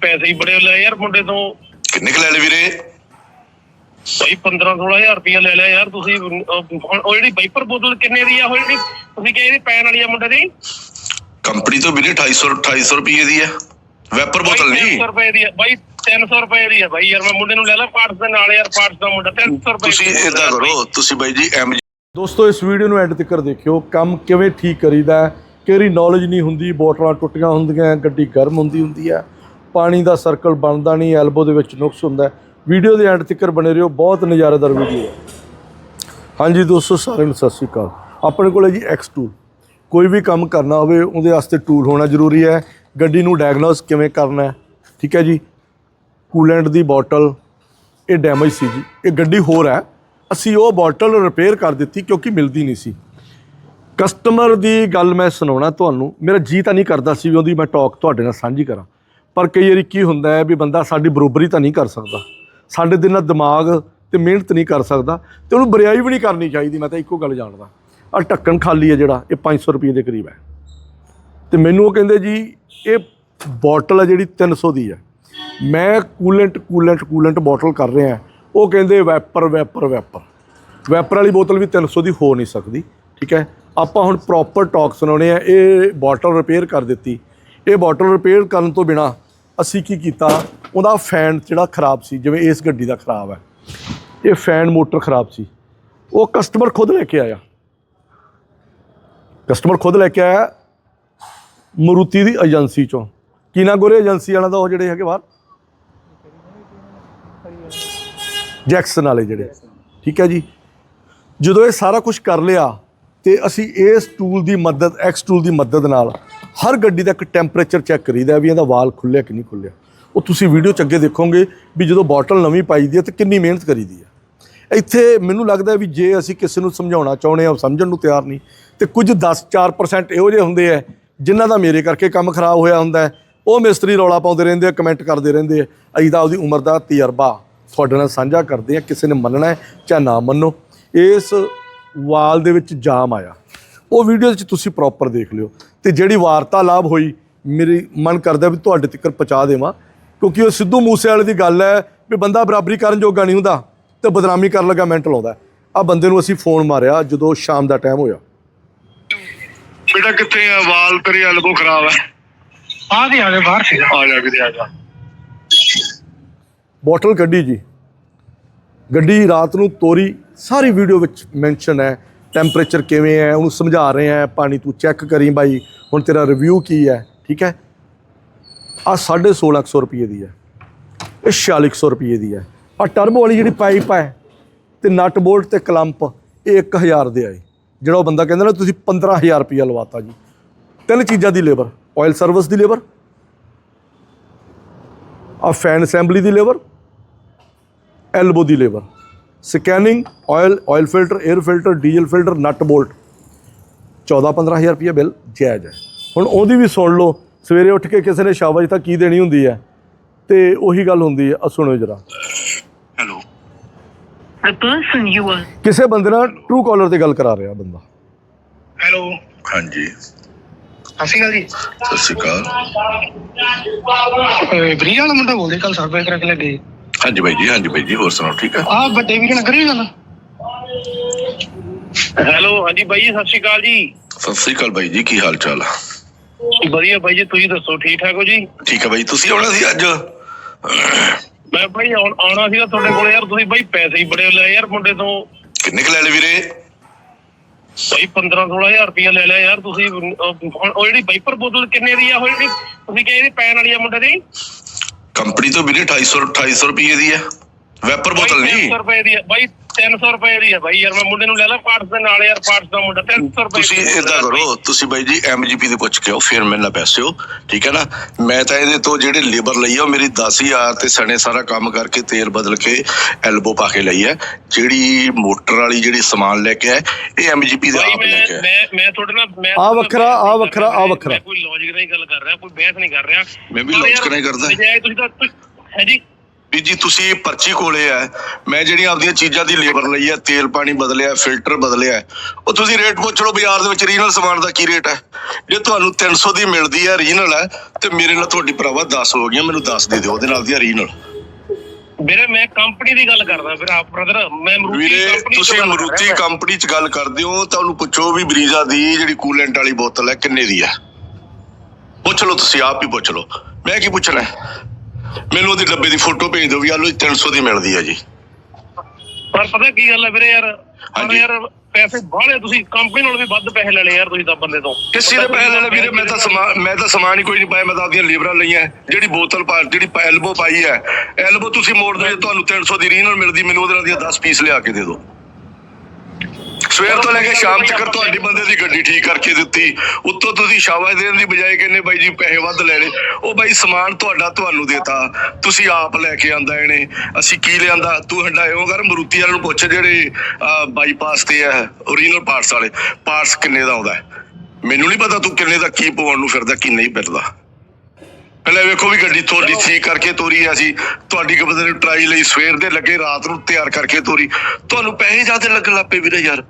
ਪੈਸੇ ਹੀ ਬੜੇ ਲੈ ਯਾਰ ਮੁੰਡੇ ਤੋਂ। ਕਿੰਨੇ ਕੁ ਲੈ ਲਏ ਵੀਰੇ? ਭਾਈ 15 16000 ਰੁਪਇਆ ਲੈ ਲਿਆ ਯਾਰ ਤੁਸੀਂ। ਉਹ ਜਿਹੜੀ ਵਾਈਪਰ ਬੋਤਲ ਕਿੰਨੇ ਦੀ ਆ ਉਹ ਜਿਹੜੀ ਤੁਸੀਂ ਕਹੇ ਇਹਦੀ ਪੈਣ ਵਾਲੀ ਆ ਮੁੰਡੇ ਦੀ? ਕੰਪਨੀ ਤੋਂ ਵੀਰੇ 250 250 ਰੁਪਏ ਦੀ ਹੈ ਵੈਪਰ ਬੋਤਲ ਨਹੀਂ। 300 ਰੁਪਏ ਦੀ ਆ ਬਾਈ 300 ਰੁਪਏ ਦੀ ਆ ਬਾਈ ਯਾਰ ਮੈਂ ਮੁੰਡੇ ਨੂੰ ਲੈ ਲਾ ਪਾਰਟਸ ਦੇ ਨਾਲ ਯਾਰ ਪਾਰਟਸ ਦਾ ਮੁੰਡਾ 300 ਰੁਪਏ ਤੁਸੀਂ ਦੀ ਇਦਾਂ ਕਰੋ ਤੁਸੀਂ ਬਾਈ ਜੀ ਐਮ ਦੋਸਤੋ ਇਸ ਵੀਡੀਓ ਨੂੰ ਐਂਡ ਤੱਕ ਦੇਖਿਓ। ਕੰਮ ਕਿਵੇਂ ਠੀਕ ਕਰੀਦਾ ਹੈ ਕਿਹੜੀ ਨੌਲੇਜ ਨਹੀਂ ਹੁੰਦੀ ਬੋਟਲਾਂ ਟੁੱਟੀਆਂ ਹੁੰਦੀਆਂ ਗੱਡੀ ਗਰਮ ਹੁੰਦੀ ਹੁੰਦੀ ਹੈ ਪਾਣੀ ਦਾ ਸਰਕਲ ਬਣਦਾ ਨਹੀਂ ਐਲਬੋ ਦੇ ਵਿੱਚ ਨੁਕਸ ਹੁੰਦਾ ਵੀਡੀਓ ਦੇ ਐਂਡ ਤੱਕ ਬਣੇ ਰਹੋ, ਬਹੁਤ ਨਜ਼ਾਰੇਦਾਰ ਵੀਡੀਓ ਹੈ। ਹਾਂਜੀ ਦੋਸਤੋ, ਸਾਰਿਆਂ ਨੂੰ ਸਤਿ ਸ਼੍ਰੀ ਅਕਾਲ। ਆਪਣੇ ਕੋਲ ਹੈ ਜੀ ਐਕਸ ਟੂਲ ਕੋਈ ਵੀ ਕੰਮ ਕਰਨਾ ਹੋਵੇ, ਉਹਦੇ ਵਾਸਤੇ ਟੂਲ ਹੋਣਾ ਜ਼ਰੂਰੀ ਹੈ। ਗੱਡੀ ਨੂੰ ਡਾਇਗਨੋਸ ਕਿਵੇਂ ਕਰਨਾ ਹੈ, ਠੀਕ ਹੈ ਜੀ? ਕੂਲੈਂਟ ਦੀ ਬੋਟਲ ਇਹ ਡੈਮੇਜ ਸੀ ਜੀ। ਇਹ ਗੱਡੀ ਹੋਰ ਹੈ। ਅਸੀਂ ਉਹ ਬੋਟਲ ਰਿਪੇਅਰ ਕਰ ਦਿੱਤੀ ਕਿਉਂਕਿ ਮਿਲਦੀ ਨਹੀਂ ਸੀ। ਕਸਟਮਰ ਦੀ ਗੱਲ ਮੈਂ ਸੁਣਾਉਣਾ ਤੁਹਾਨੂੰ। ਮੇਰਾ ਜੀ ਤਾਂ ਨਹੀਂ ਕਰਦਾ ਸੀ ਵੀ ਉਹਦੀ ਮੈਂ ਟਾਕ ਤੁਹਾਡੇ ਨਾਲ ਸਾਂਝੀ ਕਰਾਂ। ਪਰ ਕਈ ਵਾਰੀ ਕੀ ਹੁੰਦਾ ਹੈ ਵੀ ਬੰਦਾ ਸਾਡੀ ਬਰੋਬਰੀ ਤਾਂ ਨਹੀਂ ਕਰ ਸਕਦਾ। ਸਾਡੇ ਦੇ ਨਾਲ ਦਿਮਾਗ ਤੇ ਮਿਹਨਤ ਨਹੀਂ ਕਰ ਸਕਦਾ ਤੇ ਉਹਨੂੰ ਬਰਿਆਈ ਵੀ ਨਹੀਂ ਕਰਨੀ ਚਾਹੀਦੀ, ਮੈਂ ਤਾਂ ਇੱਕੋ ਗੱਲ ਜਾਣਦਾ। ਆ ਢੱਕਣ ਖਾਲੀ ਹੈ ਜਿਹੜਾ, ਇਹ 500 ਰੁਪਏ ਦੇ ਕਰੀਬ ਹੈ। ਤੇ ਮੈਨੂੰ ਉਹ ਕਹਿੰਦੇ ਜੀ, ਇਹ ਬੋਟਲ ਹੈ ਜਿਹੜੀ 300 ਦੀ ਹੈ। ਮੈਂ ਕੂਲੈਂਟ ਕੂਲੈਂਟ ਕੂਲੈਂਟ ਬੋਟਲ ਕਰ ਰਿਹਾ ਉਹ ਕਹਿੰਦੇ ਵੈਪਰ ਵੈਪਰ ਵੈਪਰ। ਵੈਪਰ ਵਾਲੀ ਬੋਤਲ ਵੀ 300 ਦੀ ਹੋ ਨਹੀਂ ਸਕਦੀ, ਠੀਕ ਹੈ? ਆਪਾਂ ਹੁਣ ਪ੍ਰੋਪਰ ਟਾਕ ਸੁਣਾਉਣੇ ਆ। ਇਹ ਬੋਟਲ ਰਿਪੇਅਰ ਕਰ ਦਿੱਤੀ। ਇਹ ਬੋਟਲ ਰਿਪੇਅਰ ਕਰਨ ਤੋਂ ਬਿਨਾ ਅਸੀਂ ਕੀ ਕੀਤਾ? ਉਹਦਾ ਫੈਨ ਜਿਹੜਾ ਖਰਾਬ ਸੀ, ਜਿਵੇਂ ਇਸ ਗੱਡੀ ਦਾ ਖਰਾਬ ਹੈ। ਇਹ ਫੈਨ ਮੋਟਰ ਖਰਾਬ ਸੀ। ਉਹ ਕਸਟਮਰ ਖੁਦ ਲੈ ਕੇ ਆਇਆ। ਕਸਟਮਰ ਖੁਦ ਲੈ ਕੇ ਆਇਆ ਮਰੂਤੀ ਦੀ ਏਜੰਸੀ ਚੋਂ। ਕੀ ਨਾ ਗੋਰੇ ਏਜੰਸੀ ਵਾਲਾ ਦਾ ਉਹ ਜਿਹੜੇ ਹੈਗੇ ਬਾਹਰ? ਜੈਕਸਨ ਵਾਲੇ ਜਿਹੜੇ। ਠੀਕ ਹੈ ਜੀ। ਜਦੋਂ ਇਹ ਸਾਰਾ ਕੁਝ ਕਰ ਲਿਆ ਤੇ ਅਸੀਂ ਇਸ ਟੂਲ ਦੀ ਮਦਦ ਐਕਸ ਟੂਲ ਦੀ ਮਦਦ ਨਾਲ ਹਰ ਗੱਡੀ ਦਾ ਇੱਕ ਟੈਂਪਰੇਚਰ ਚੈੱਕ ਕਰੀਦਾ ਵੀ ਇਹਦਾ ਵਾਲ ਖੁੱਲਿਆ ਕਿ ਨਹੀਂ ਖੁੱਲਿਆ ਉਹ ਤੁਸੀਂ ਵੀਡੀਓ ਚ ਅੱਗੇ ਦੇਖੋਗੇ ਵੀ ਜਦੋਂ ਬੋਟਲ ਨਵੀਂ ਪਾਈ ਦੀ ਹੈ ਤੇ ਕਿੰਨੀ ਮਿਹਨਤ ਕਰੀਦੀ ਹੈ। ਇੱਥੇ ਮੈਨੂੰ ਲੱਗਦਾ ਵੀ ਜੇ ਅਸੀਂ ਕਿਸੇ ਨੂੰ ਸਮਝਾਉਣਾ ਚਾਹੁੰਦੇ ਹਾਂ, ਉਹ ਸਮਝਣ ਨੂੰ ਤਿਆਰ ਨਹੀਂ। ਤੇ ਕੁਝ 10 4% ਇਹੋ ਜਿਹੇ ਹੁੰਦੇ ਆ, ਜਿਨ੍ਹਾਂ ਦਾ ਮੇਰੇ ਕਰਕੇ ਕੰਮ ਖਰਾਬ ਹੋਇਆ ਹੁੰਦਾ ਹੈ। ਉਹ ਮਿਸਤਰੀ ਰੌਲਾ ਪਾਉਂਦੇ ਰਹਿੰਦੇ ਆ ਕਮੈਂਟ ਕਰਦੇ ਰਹਿੰਦੇ ਆ। ਅਸੀਂ ਤਾਂ ਉਹਦੀ ਉਮਰ ਦਾ ਤਜਰਬਾ ਤੁਹਾਡੇ ਨਾਲ ਸਾਂਝਾ ਕਰਦੇ ਆ ਕਿਸੇ ਨੇ ਮੰਨਣਾ ਹੈ ਚਾਹੇ ਨਾ ਮੰਨੋ। ਇਸ ਵਾਲ ਦੇ ਵਿੱਚ ਜਾਮ ਆਇਆ। ਉਹ ਵੀਡੀਓ 'ਚ ਤੁਸੀਂ ਪ੍ਰੋਪਰ ਦੇਖ ਲਿਓ। ਤੇ ਜਿਹੜੀ ਵਾਰਤਾਲਾਪ ਹੋਈ ਮੇਰੀ ਮਨ ਕਰਦਾ ਵੀ ਤੁਹਾਡੇ ਤੱਕ ਪਹੁੰਚਾ ਦੇਵਾਂ ਕਿਉਂਕਿ ਉਹ ਸਿੱਧੂ ਮੂਸੇ ਵਾਲੇ ਦੀ ਗੱਲ ਹੈ ਵੀ ਬੰਦਾ ਬਰਾਬਰੀ ਕਰਨ ਜੋਗਾ ਨਹੀਂ ਹੁੰਦਾ ਤੇ ਬਦਨਾਮੀ ਕਰਨ ਲੱਗਾ ਮੈਂਟਲ ਆਉਂਦਾ ਆ ਬੰਦੇ ਨੂੰ ਅਸੀਂ ਫੋਨ ਮਾਰਿਆ ਜਦੋਂ ਸ਼ਾਮ ਦਾ ਟਾਈਮ ਹੋਇਆ। ਬੇਟਾ ਕਿੱਥੇ ਆ? ਵਾਲ ਤੇਰੀ ਐਲਬੋ ਖਰਾਬ ਹੈ। ਆ ਦੇ ਆ ਗਏ ਬਾਹਰ ਸੀਗਾ। ਆ ਜਾ ਕਿਤੇ ਆ ਜਾ ਬੋਟਲ ਕੱਢੀ ਜੀ। ਗੱਡੀ ਰਾਤ ਨੂੰ ਤੋਰੀ ਸਾਰੀ ਵੀਡੀਓ ਵਿੱਚ ਮੈਂਸ਼ਨ ਹੈ। ਟੈਂਪਰੇਚਰ ਕਿਵੇਂ ਹੈ, ਉਹਨੂੰ ਸਮਝਾ ਰਹੇ ਆ ਪਾਣੀ ਤੂੰ ਚੈੱਕ ਕਰੀ ਬਾਈ, ਹੁਣ ਤੇਰਾ ਰਿਵਿਊ ਕੀ ਹੈ, ਠੀਕ ਹੈ? ਆ 1650 ਰੁਪਏ ਦੀ ਹੈ, ਇਹ 4600 ਰੁਪਏ ਦੀ ਹੈ। ਆ ਟਰਬੋ ਵਾਲੀ ਜਿਹੜੀ ਪਾਈਪ ਹੈ ਤੇ ਨਟ ਬੋਲਟ ਤੇ ਕਲੰਪ ਇਹ 1000 ਦੇ ਆਏ। ਜਿਹੜਾ ਉਹ ਬੰਦਾ ਕਹਿੰਦਾ ਨਾ, ਤੁਸੀਂ 15000 ਰੁਪਏ ਲਵਾਤਾ ਜੀ। ਤਿੰਨ ਚੀਜ਼ਾਂ ਦੀ ਲੇਬਰ ਆਇਲ ਸਰਵਿਸ ਦੀ ਲੇਬਰ ਆ ਫੈਨ ਅਸੈਂਬਲੀ ਦੀ ਲੇਬਰ ਐਲਬੋ ਦੀ labour scanning oil oil filter air filter diesel filter nut bolt 14 15000 ਰੁਪਏ ਬਿੱਲ ਜਾਇਜ਼ ਹੈ। ਹੁਣ ਉਹਦੀ ਵੀ ਸੁਣ ਲਓ ਸਵੇਰੇ ਉੱਠ ਕੇ ਕਿਸੇ ਨੇ ਸ਼ਾਬਾਸ਼ ਤਾਂ ਕੀ ਦੇਣੀ ਹੁੰਦੀ ਹੈ? ਤੇ ਉਹੀ ਗੱਲ ਹੁੰਦੀ ਹੈ। ਆ ਸੁਣੋ ਜਰਾ। Hello. The person you are ਕਿਸੇ ਬੰਦੇ ਨਾਲ ਟਰੂ ਕਾਲਰ ਤੇ ਗੱਲ ਕਰਾ ਰਿਹਾ ਬੰਦਾ। ਹੈਲੋ। ਹਾਂਜੀ। ਅਸੀਂ ਗੱਲ ਜੀ। ਸਤਿ ਸ਼੍ਰੀ ਅਕਾਲ। ਬਰੀਆ ਵਾਲਾ ਮੁੰਡਾ ਬੋਲਦੇ ਕੱਲ ਸਰਵੇ ਕਰਾ ਕੇ ਲੱਗੇ। ਹਾਂਜੀ ਬਾਈ ਜੀ ਹਾਂਜੀ ਬਾਈ ਜੀ ਹੋਰ ਸੁਣਾਓ ਠੀਕ ਹੈ ਆ ਵੱਡੇ ਵੀਰ ਨਾਲ ਕਰੀ ਗੱਲ। ਹੈਲੋ ਹਾਂਜੀ ਬਾਈ ਜੀ ਸਤਿ ਸ਼੍ਰੀ ਅਕਾਲ ਜੀ। ਸਤਿ ਸ਼੍ਰੀ ਅਕਾਲ ਬਾਈ ਜੀ ਕੀ ਹਾਲ ਚਾਲ ਆ? ਵਧੀਆ ਬਾਈ ਜੀ ਤੁਸੀਂ ਦੱਸੋ ਠੀਕ ਠਾਕ ਹੋ ਜੀ? ਠੀਕ ਹੈ ਬਾਈ ਤੁਸੀਂ ਆਉਣਾ ਸੀ ਅੱਜ? ਮੈਂ ਬਾਈ ਆਉਣ- ਆਉਣਾ ਸੀਗਾ ਤੁਹਾਡੇ ਕੋਲ ਯਾਰ ਤੁਸੀਂ ਬਾਈ ਪੈਸੇ ਹੀ ਬੜੇ ਲੈ ਯਾਰ ਮੁੰਡੇ ਤੋਂ। ਕਿੰਨੇ ਕੁ ਲੈ ਲਏ ਵੀਰੇ? ਬਾਈ 15 16000 ਰੁਪਇਆ ਲੈ ਲਿਆ ਯਾਰ ਤੁਸੀਂ ਅਹ, ਉਹ ਜਿਹੜੀ ਵਾਈਪਰ ਬੋਤਲ ਕਿੰਨੇ ਦੀ ਆ ਉਹ ਜਿਹੜੀ ਤੁਸੀਂ ਕਹੇ ਇਹਦੀ ਪੈਣ ਵਾਲੀ ਆ ਮੁੰਡੇ ਦੀ? ਕੰਪਨੀ ਤੋਂ ਵੀਰੇ 250 250 ਰੁਪਏ ਦੀ ਹੈ। ਵੈਪਰ ਬੋਤਲ ਨਹੀਂ। 300 ਰੁਪਏ ਦੀ ਆ ਬਾਈ 300 ਰੁਪਏ ਦੀ ਆ ਬਾਈ ਯਾਰ ਮੈਂ ਮੁੰਡੇ ਨੂੰ ਲੈ ਲਾ ਪਾਰਟਸ ਦੇ ਨਾਲ ਯਾਰ ਪਾਰਟਸ ਦਾ ਮੁੰਡਾ 300 ਰੁਪਏ ਤੁਸੀਂ ਇਦਾਂ ਕਰੋ ਤੁਸੀਂ ਬਾਈ ਜੀ ਐਮਜੀਪੀ ਦੇ ਪੁੱਛ ਕੇ ਆਓ ਫਿਰ ਮੇਰੇ ਨਾਲ ਪੈਸੇ ਹੋ ਠੀਕ ਹੈ ਨਾ? ਮੈਂ ਤਾਂ ਇਹਦੇ ਤੋਂ ਜਿਹੜੇ ਲੇਬਰ ਲਈ ਆ ਮੇਰੀ 10000 ਤੇ ਸਣੇ ਸਾਰਾ ਕੰਮ ਕਰਕੇ ਤੇਲ ਬਦਲ ਕੇ ਐਲਬੋ ਪਾ ਕੇ ਲਈ ਹੈ। ਜਿਹੜੀ ਮੋਟਰ ਵਾਲੀ ਜਿਹੜੀ ਸਮਾਨ ਲੈ ਕੇ ਆਏ ਇਹ ਐਮਜੀਪੀ ਦੇ ਆਪ ਲੈ ਕੇ ਆਏ ਮੈਂ ਮੈਂ ਤੁਹਾਡੇ ਨਾਲ ਮੈਂ ਆਹ ਵੱਖਰਾ, ਆਹ ਵੱਖਰਾ, ਆਹ ਵੱਖਰਾ। ਕੋਈ ਲੌਜੀਕ ਨਹੀਂ ਗੱਲ ਕਰ ਰਿਹਾ ਕੋਈ ਬਹਿਸ ਨਹੀਂ ਕਰ ਰਿਹਾ। ਮੈਂ ਵੀ ਯਾਰ, ਨਹੀਂ ਕਰਦਾ। ਤੁਸੀਂ ਤਾਂ ਹੈ ਜੀ? ਵੀ ਜੀ ਤੁਸੀਂ ਪਰਚੀ ਕੋਲੇ ਆ ਮੈਂ ਜਿਹੜੀਆਂ ਆਪਦੀਆਂ ਚੀਜ਼ਾਂ ਦੀ ਲੇਬਰ ਲਈ ਹੈ ਤੇਲ ਪਾਣੀ ਬਦਲਿਆ ਫਿਲਟਰ ਬਦਲਿਆ ਉਹ ਤੁਸੀਂ ਰੇਟ ਪੁੱਛ ਲਓ ਬਾਜ਼ਾਰ ਦੇ ਵਿੱਚ ਰੀਜਨਲ ਸਮਾਨ ਦਾ ਕੀ ਰੇਟ ਹੈ ਜੇ ਤੁਹਾਨੂੰ 300 ਦੀ ਮਿਲਦੀ ਹੈ ਰੀਜਨਲ ਹੈ ਤੇ ਮੇਰੇ ਨਾਲ ਤੁਹਾਡੀ ਭਰਾਵਾ 10 ਹੋ ਗਈਆਂ ਮੈਨੂੰ 10 ਦੇ ਦਿਓ ਉਹਦੇ ਨਾਲ ਦੀ ਰੀਜਨਲ ਵੀਰੇ ਮੈਂ ਕੰਪਨੀ ਦੀ ਗੱਲ ਕਰਦਾ ਫਿਰ ਆਪ ਬ੍ਰਦਰ ਮੈਂ ਮਰੂਤੀ ਕੰਪਨੀ ਤੁਸੀਂ ਮਰੂਤੀ। ਕੰਪਨੀ 'ਚ ਗੱਲ ਕਰਦੇ ਹੋ ਤਾਂ ਉਹਨੂੰ ਪੁੱਛੋ ਵੀ ਬਰੀਜ਼ਾ ਦੀ ਜਿਹੜੀ ਕੂਲੈਂਟ ਵਾਲੀ ਬੋਤਲ ਹੈ ਕਿੰਨੇ ਦੀ ਹੈ ਪੁੱਛ ਲਓ ਤੁਸੀਂ ਆਪ ਹੀ ਪੁੱਛ ਲਓ ਮੈਂ ਕੀ ਪੁੱਛਣਾ? ਮੈਨੂੰ ਉਹਦੀ ਡੱਬੇ ਦੀ ਫੋਟੋ ਭੇਜ ਦਿਓ ਵੀ ਲਓ ਜੀ 300 ਦੀ ਮਿਲਦੀ ਹੈ ਜੀ। ਪਰ ਪਤਾ ਕੀ ਗੱਲ ਹੈ ਵੀਰੇ ਯਾਰ ਪਰ ਹਾਂਜੀ। ਯਾਰ ਪੈਸੇ ਬਾਹਲੇ ਤੁਸੀਂ ਕੰਪਨੀ ਨਾਲ ਵੀ ਵੱਧ ਪੈਸੇ ਲੈ ਲਏ ਯਾਰ ਤੁਸੀਂ ਤਾਂ ਬੰਦੇ ਤੋਂ। ਕਿਸੇ ਦੇ ਪੈਸੇ ਲੈ ਲੈ ਵੀਰੇ ਮੈਂ ਤਾਂ ਸਮਾਨ ਮੈਂ ਤਾਂ ਸਮਾਨ ਹੀ ਕੋਈ ਨਹੀਂ ਪਾਇਆ ਮੈਂ ਤਾਂ ਆਪਦੀਆਂ ਲੀਵਰਾਂ ਲਈਆਂ। ਜਿਹੜੀ ਬੋਤਲ ਪਾ ਜਿਹੜੀ ਐਲਬੋ ਪਾਈ ਹੈ ਐਲਬੋ ਤੁਸੀਂ ਮੋੜ ਦਿਓ ਜੇ ਤੁਹਾਨੂੰ 300 ਦੀ ਰੀਨਲ ਮਿਲਦੀ ਮੈਨੂੰ ਉਹਦੇ ਨਾਲ ਦੀਆਂ 10 ਪੀਸ ਲਿਆ ਕੇ ਦੇ ਦਿਓ। ਸਵੇਰ ਤੋਂ ਲੈ ਕੇ ਸ਼ਾਮ ਤੱਕ ਤੁਹਾਡੀ ਬੰਦੇ ਦੀ ਗੱਡੀ ਠੀਕ ਕਰਕੇ ਦਿੱਤੀ। ਉੱਤੋਂ ਤੁਸੀਂ ਸ਼ਾਬਾਸ਼ ਦੇਣ ਦੀ ਬਜਾਏ ਕਹਿੰਦੇ ਬਾਈ ਜੀ ਪੈਸੇ ਵੱਧ ਲੈ ਲਏ। ਉਹ ਬਾਈ ਸਮਾਨ ਤੁਹਾਡਾ ਤੁਹਾਨੂੰ ਦੇਤਾ। ਤੁਸੀਂ ਆਪ ਲੈ ਕੇ ਆਂਦਾ ਇਹਨੇ। ਅਸੀਂ ਕੀ ਲਿਆਂਦਾ? ਤੂੰ ਹੰਡਾਇਓ ਕਰ, ਮਰੂਤੀ ਵਾਲਿਆਂ ਨੂੰ ਪੁੱਛ ਜਿਹੜੇ ਬਾਈਪਾਸ ਤੇ ਆ ਓਰੀਜਨਲ ਪਾਰਟਸ ਵਾਲੇ। ਪਾਰਟਸ ਕਿੰਨੇ ਦਾ ਆਉਂਦਾ? ਮੈਨੂੰ ਨਹੀਂ ਪਤਾ ਤੂੰ ਕਿੰਨੇ ਦਾ ਕੀ ਪਵਾਉਣ ਨੂੰ ਫਿਰਦਾ ਕੀ ਨਹੀਂ ਫਿਰਦਾ ਪਹਿਲਾਂ ਵੇਖੋ ਵੀ ਗੱਡੀ ਤੁਹਾਡੀ ਠੀਕ ਕਰਕੇ ਤੋਰੀ ਆ ਸੀ ਤੁਹਾਡੀ ਬੰਦੇ ਨੇ ਟਰਾਈ ਲਈ ਸਵੇਰ ਦੇ ਲੱਗੇ ਰਾਤ ਨੂੰ ਤਿਆਰ ਕਰਕੇ ਤੋਰੀ। ਤੁਹਾਨੂੰ ਪੈਸੇ ਜ਼ਿਆਦਾ ਲੱਗਣ ਲੱਪੇ ਵੀਰੇ ਯਾਰ।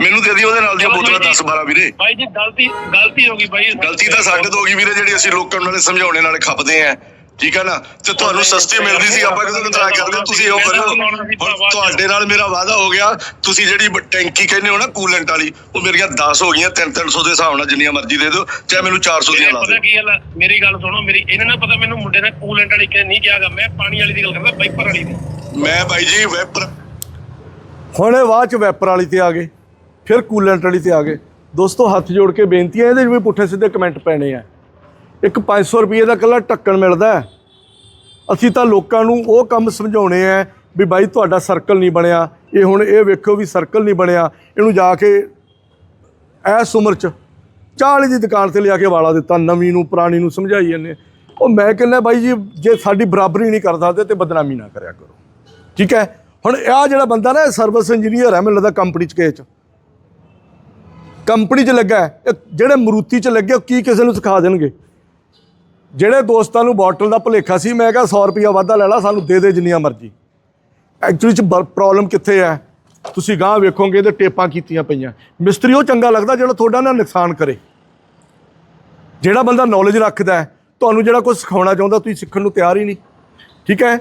ਮੈਨੂੰ ਦੇ ਦੀ ਉਹਦੇ ਨਾਲ ਦੀਆਂ ਬੋਤਲਾਂ 10 12 ਵੀਰੇ। ਬਾਈ ਜੀ ਗਲਤੀ ਗਲਤੀ ਹੋ ਗਈ ਬਾਈ। ਗਲਤੀ ਤਾਂ ਸਾਡੇ ਤੋਂ ਹੋ ਗਈ ਵੀਰੇ ਜਿਹੜੀ ਅਸੀਂ ਲੋਕਾਂ ਨੂੰ ਨਾਲੇ ਸਮਝਾਉਣੇ ਨਾਲੇ ਖਪਦੇ ਆ। ਠੀਕ ਹੈ ਨਾ? ਤੇ ਤੁਹਾਨੂੰ ਸਸਤੀ ਮਿਲਦੀ ਸੀ ਆਪਾਂ ਕਿਦੋਂ ਟਰਾਈ ਕਰਦੇ ਤੁਸੀਂ ਇਹੋ ਕਰਿਓ। ਹੁਣ ਤੁਹਾਡੇ ਨਾਲ ਮੇਰਾ ਵਾਅਦਾ ਹੋ ਗਿਆ ਤੁਸੀਂ ਜਿਹੜੀ ਟੈਂਕੀ ਕਹਿੰਦੇ ਹੋ ਨਾ ਕੂਲੈਂਟ ਵਾਲੀ ਉਹ ਮੇਰੀਆਂ 10 ਹੋ ਗਈਆਂ 3 300 ਦੇ ਹਿਸਾਬ ਨਾਲ ਜਿੰਨੀਆਂ ਮਰਜ਼ੀ ਦੇ ਦਿਓ ਚਾਹੇ ਮੈਨੂੰ 400 ਦੀਆਂ ਲਾ ਪਤਾ ਦਿਓ। ਕੀ ਗੱਲ ਹੈ ਮੇਰੀ ਗੱਲ ਸੁਣੋ ਮੇਰੀ ਇਹਨਾਂ ਨੇ ਪਤਾ ਮੈਨੂੰ ਮੁੰਡੇ ਨੇ ਕੂਲੈਂਟ ਵਾਲੀ ਕਿ ਨਹੀਂ ਕਿਹਾਗਾ ਮੈਂ ਪਾਣੀ ਵਾਲੀ ਦੀ ਗੱਲ ਕਰਦਾ ਵਾਈਪਰ ਵਾਲੀ ਦੀ। ਮੈਂ ਬਾਈ ਜੀ ਵੈਪਰ ਹੁਣ ਇਹ ਬਾਅਦ ਚ ਵੈਪਰ ਵਾਲੀ ਤੇ ਆ ਗਏ ਫਿਰ ਕੂਲੈਂਟ ਵਾਲੀ ਤੇ ਆ ਗਏ। ਦੋਸਤੋ ਹੱਥ ਜੋੜ ਕੇ ਬੇਨਤੀ ਹੈ ਇਹਦੇ 'ਚ ਵੀ ਪੁੱਠੇ ਸਿੱਧੇ ਕਮੈਂਟ ਪੈਣੇ ਆ। ਇੱਕ 500 ਰੁਪਏ ਦਾ ਕੱਲਾ ਢੱਕਣ ਮਿਲਦਾ ਹੈ। ਅਸੀਂ ਤਾਂ ਲੋਕਾਂ ਨੂੰ ਉਹ ਕੰਮ ਸਮਝਾਉਣੇ ਆ ਵੀ ਬਾਈ ਤੁਹਾਡਾ ਸਰਕਲ ਨਹੀਂ ਬਣਿਆ। ਇਹ ਹੁਣ ਇਹ ਵੇਖੋ ਵੀ ਸਰਕਲ ਨਹੀਂ ਬਣਿਆ। ਇਹਨੂੰ ਜਾ ਕੇ ਐਸ ਉਮਰ 'ਚ 40 ਦੀ ਦੁਕਾਨ ਤੇ ਲਿਆ ਕੇ ਵਾਲਾ ਦਿੱਤਾ, ਨਵੀਂ ਨੂੰ, ਪੁਰਾਣੀ ਨੂੰ ਸਮਝਾਈ ਜਾਂਦੇ ਉਹ ਮੈਂ ਕਹਿੰਦਾ ਬਾਈ ਜੀ, ਜੇ ਸਾਡੀ ਬਰਾਬਰੀ ਨਹੀਂ ਕਰ ਸਕਦੇ ਤੇ ਬਦਨਾਮੀ ਨਾ ਕਰਿਆ ਕਰੋ। ਠੀਕ ਹੈ? ਹੁਣ ਇਹ ਜਿਹੜਾ ਬੰਦਾ ਨਾ ਸਰਵਿਸ ਇੰਜੀਨੀਅਰ ਹੈ, ਮੈਨੂੰ ਲੱਗਦਾ ਕੰਪਨੀ 'ਚ ਕਿਸੇ 'ਚ। ਕੰਪਨੀ 'ਚ ਲੱਗਾ ਇਹ ਜਿਹੜੇ ਮਰੂਤੀ 'ਚ ਲੱਗੇ, ਉਹ ਕੀ ਕਿਸੇ ਨੂੰ ਸਿਖਾ ਦੇਣਗੇ? ਜਿਹੜੇ ਦੋਸਤਾਂ ਨੂੰ ਬੋਟਲ ਦਾ ਭੁਲੇਖਾ ਸੀ, ਮੈਂ ਕਿਹਾ 100 ਰੁਪਿਆ ਵਾਧਾ ਲੈ ਲਾ, ਸਾਨੂੰ ਦੇ ਦੇ ਜਿੰਨੀਆਂ ਮਰਜ਼ੀ। ਐਕਚੁਅਲੀ ਚ ਪ੍ਰੋਬਲਮ ਕਿੱਥੇ ਹੈ? ਤੁਸੀਂ ਗਾਂ ਵੇਖੋਗੇ ਤੇ ਟੇਪਾਂ ਕੀਤੀਆਂ ਪਈਆਂ। ਮਿਸਤਰੀ ਉਹ ਚੰਗਾ ਲੱਗਦਾ ਜਿਹੜਾ ਤੁਹਾਡਾ ਨਾ ਨੁਕਸਾਨ ਕਰੇ। ਜਿਹੜਾ ਬੰਦਾ ਨੌਲੇਜ ਰੱਖਦਾ ਤੁਹਾਨੂੰ ਜਿਹੜਾ ਕੁਝ ਸਿਖਾਉਣਾ ਚਾਹੁੰਦਾ, ਤੁਸੀਂ ਸਿੱਖਣ ਨੂੰ ਤਿਆਰ ਹੀ ਨਹੀਂ। ਠੀਕ ਹੈ?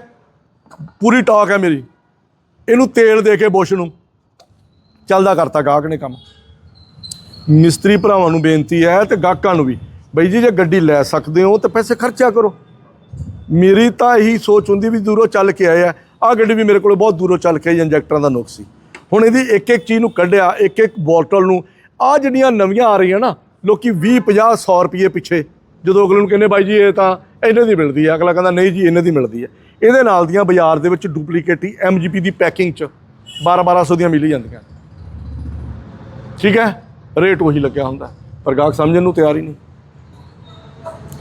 ਪੂਰੀ ਟਾਕ ਹੈ ਮੇਰੀ। ਇਹਨੂੰ ਤੇਲ ਦੇ ਕੇ ਬੁਸ਼ ਨੂੰ। ਚੱਲਦਾ ਕਰਤਾ ਗਾਹਕ ਨੇ ਕੰਮ। ਮਿਸਤਰੀ ਭਰਾਵਾਂ ਨੂੰ ਬੇਨਤੀ ਹੈ ਤੇ ਗਾਹਕਾਂ ਨੂੰ ਵੀ। ਬਈ ਜੀ, ਜੇ ਗੱਡੀ ਲੈ ਸਕਦੇ ਹੋ ਤਾਂ ਪੈਸੇ ਖਰਚਿਆ ਕਰੋ। ਮੇਰੀ ਤਾਂ ਇਹੀ ਸੋਚ ਹੁੰਦੀ ਵੀ ਦੂਰੋਂ ਚੱਲ ਕੇ ਆਇਆ ਆ। ਗੱਡੀ ਵੀ ਮੇਰੇ ਕੋਲ ਬਹੁਤ ਦੂਰੋਂ ਚੱਲ ਕੇ ਆਈ, ਇੰਜੈਕਟਰਾਂ ਦਾ ਨੁਕਸ ਸੀ। ਹੁਣ ਇਹਦੀ ਇੱਕ ਇੱਕ ਚੀਜ਼ ਨੂੰ ਕੱਢਿਆ ਇੱਕ ਇੱਕ ਬੋਟਲ ਨੂੰ। ਆ ਜਿਹੜੀਆਂ ਨਵੀਆਂ ਆ ਰਹੀਆਂ ਨਾ, ਲੋਕੀ 20 50 100 ਰੁਪਏ ਪਿੱਛੇ। ਜਦੋਂ ਅਗਲੇ ਨੂੰ ਕਹਿੰਦੇ, ਬਾਈ ਜੀ, ਇਹ ਤਾਂ ਇਹਨਾਂ ਦੀ ਮਿਲਦੀ ਹੈ ਅਗਲਾ ਕਹਿੰਦਾ, ਨਹੀਂ ਜੀ, ਇਹਨਾਂ ਦੀ ਮਿਲਦੀ ਹੈ ਇਹਦੇ ਨਾਲ ਦੀਆਂ ਬਾਜ਼ਾਰ ਦੇ ਵਿੱਚ ਡੁਪਲੀਕੇਟ ਹੀ ਐਮਜੀਪੀ ਦੀ ਪੈਕਿੰਗ 'ਚ 12 1200 ਦੀਆਂ ਮਿਲੀ ਜਾਂਦੀਆਂ। ਠੀਕ ਹੈ? ਰੇਟ ਉਹੀ ਲੱਗਿਆ ਹੁੰਦਾ। ਪਰ ਗਾਹਕ ਸਮਝਣ ਨੂੰ ਤਿਆਰ ਹੀ ਨਹੀਂ।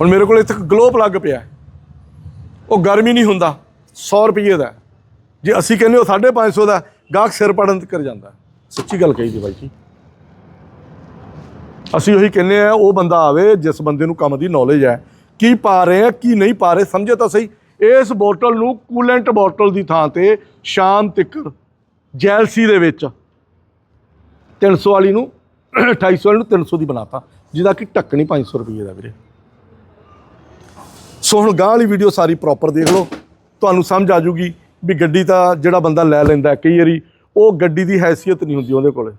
ਹੁਣ ਮੇਰੇ ਕੋਲ ਇੱਥੇ ਗਲੋ ਪਲੱਗ ਪਿਆ ਉਹ ਗਰਮੀ ਨਹੀਂ ਹੁੰਦਾ 100 ਰੁਪਏ ਦਾ ਜੇ ਅਸੀਂ ਕਹਿੰਦੇ ਉਹ 550 ਦਾ, ਗਾਹਕ ਸਿਰ ਪੜਨ ਤੱਕ ਕਰ ਜਾਂਦਾ ਸੱਚੀ ਗੱਲ ਕਹੀ ਜੀ ਬਾਈ ਜੀ। ਅਸੀਂ ਉਹੀ ਕਹਿੰਦੇ ਆ ਉਹ ਬੰਦਾ ਆਵੇ ਜਿਸ ਬੰਦੇ ਨੂੰ ਕੰਮ ਦੀ ਨੌਲੇਜ ਹੈ, ਕੀ ਪਾ ਰਹੇ ਆ, ਕੀ ਨਹੀਂ ਪਾ ਰਹੇ, ਸਮਝੇ ਤਾਂ ਸਹੀ। ਇਸ ਬੋਟਲ ਨੂੰ ਕੂਲੈਂਟ ਬੋਟਲ ਦੀ ਥਾਂ ਤੇ ਸ਼ਾਮ ਤੱਕ ਜੈਲਸੀ ਦੇ ਵਿੱਚ 300 ਵਾਲੀ ਨੂੰ 2800 ਵਾਲੀ ਨੂੰ 300 ਦੀ ਬਣਾਤਾ, ਜਿਹਦਾ ਕਿ ਢੱਕਣੀ 500 ਰੁਪਏ ਦਾ ਵੀਰੇ। ਸੋ ਹੁਣ ਗਾਂ ਵਾਲੀ ਵੀਡੀਓ ਸਾਰੀ ਪ੍ਰੋਪਰ ਦੇਖ ਲਓ। ਤੁਹਾਨੂੰ ਸਮਝ ਆ ਜੂਗੀ ਵੀ ਗੱਡੀ ਤਾਂ ਜਿਹੜਾ ਬੰਦਾ ਲੈ ਲੈਂਦਾ ਕਈ ਵਾਰੀ, ਉਹ ਗੱਡੀ ਦੀ ਹੈਸੀਅਤ ਨਹੀਂ ਹੁੰਦੀ ਉਹਦੇ ਕੋਲੇ।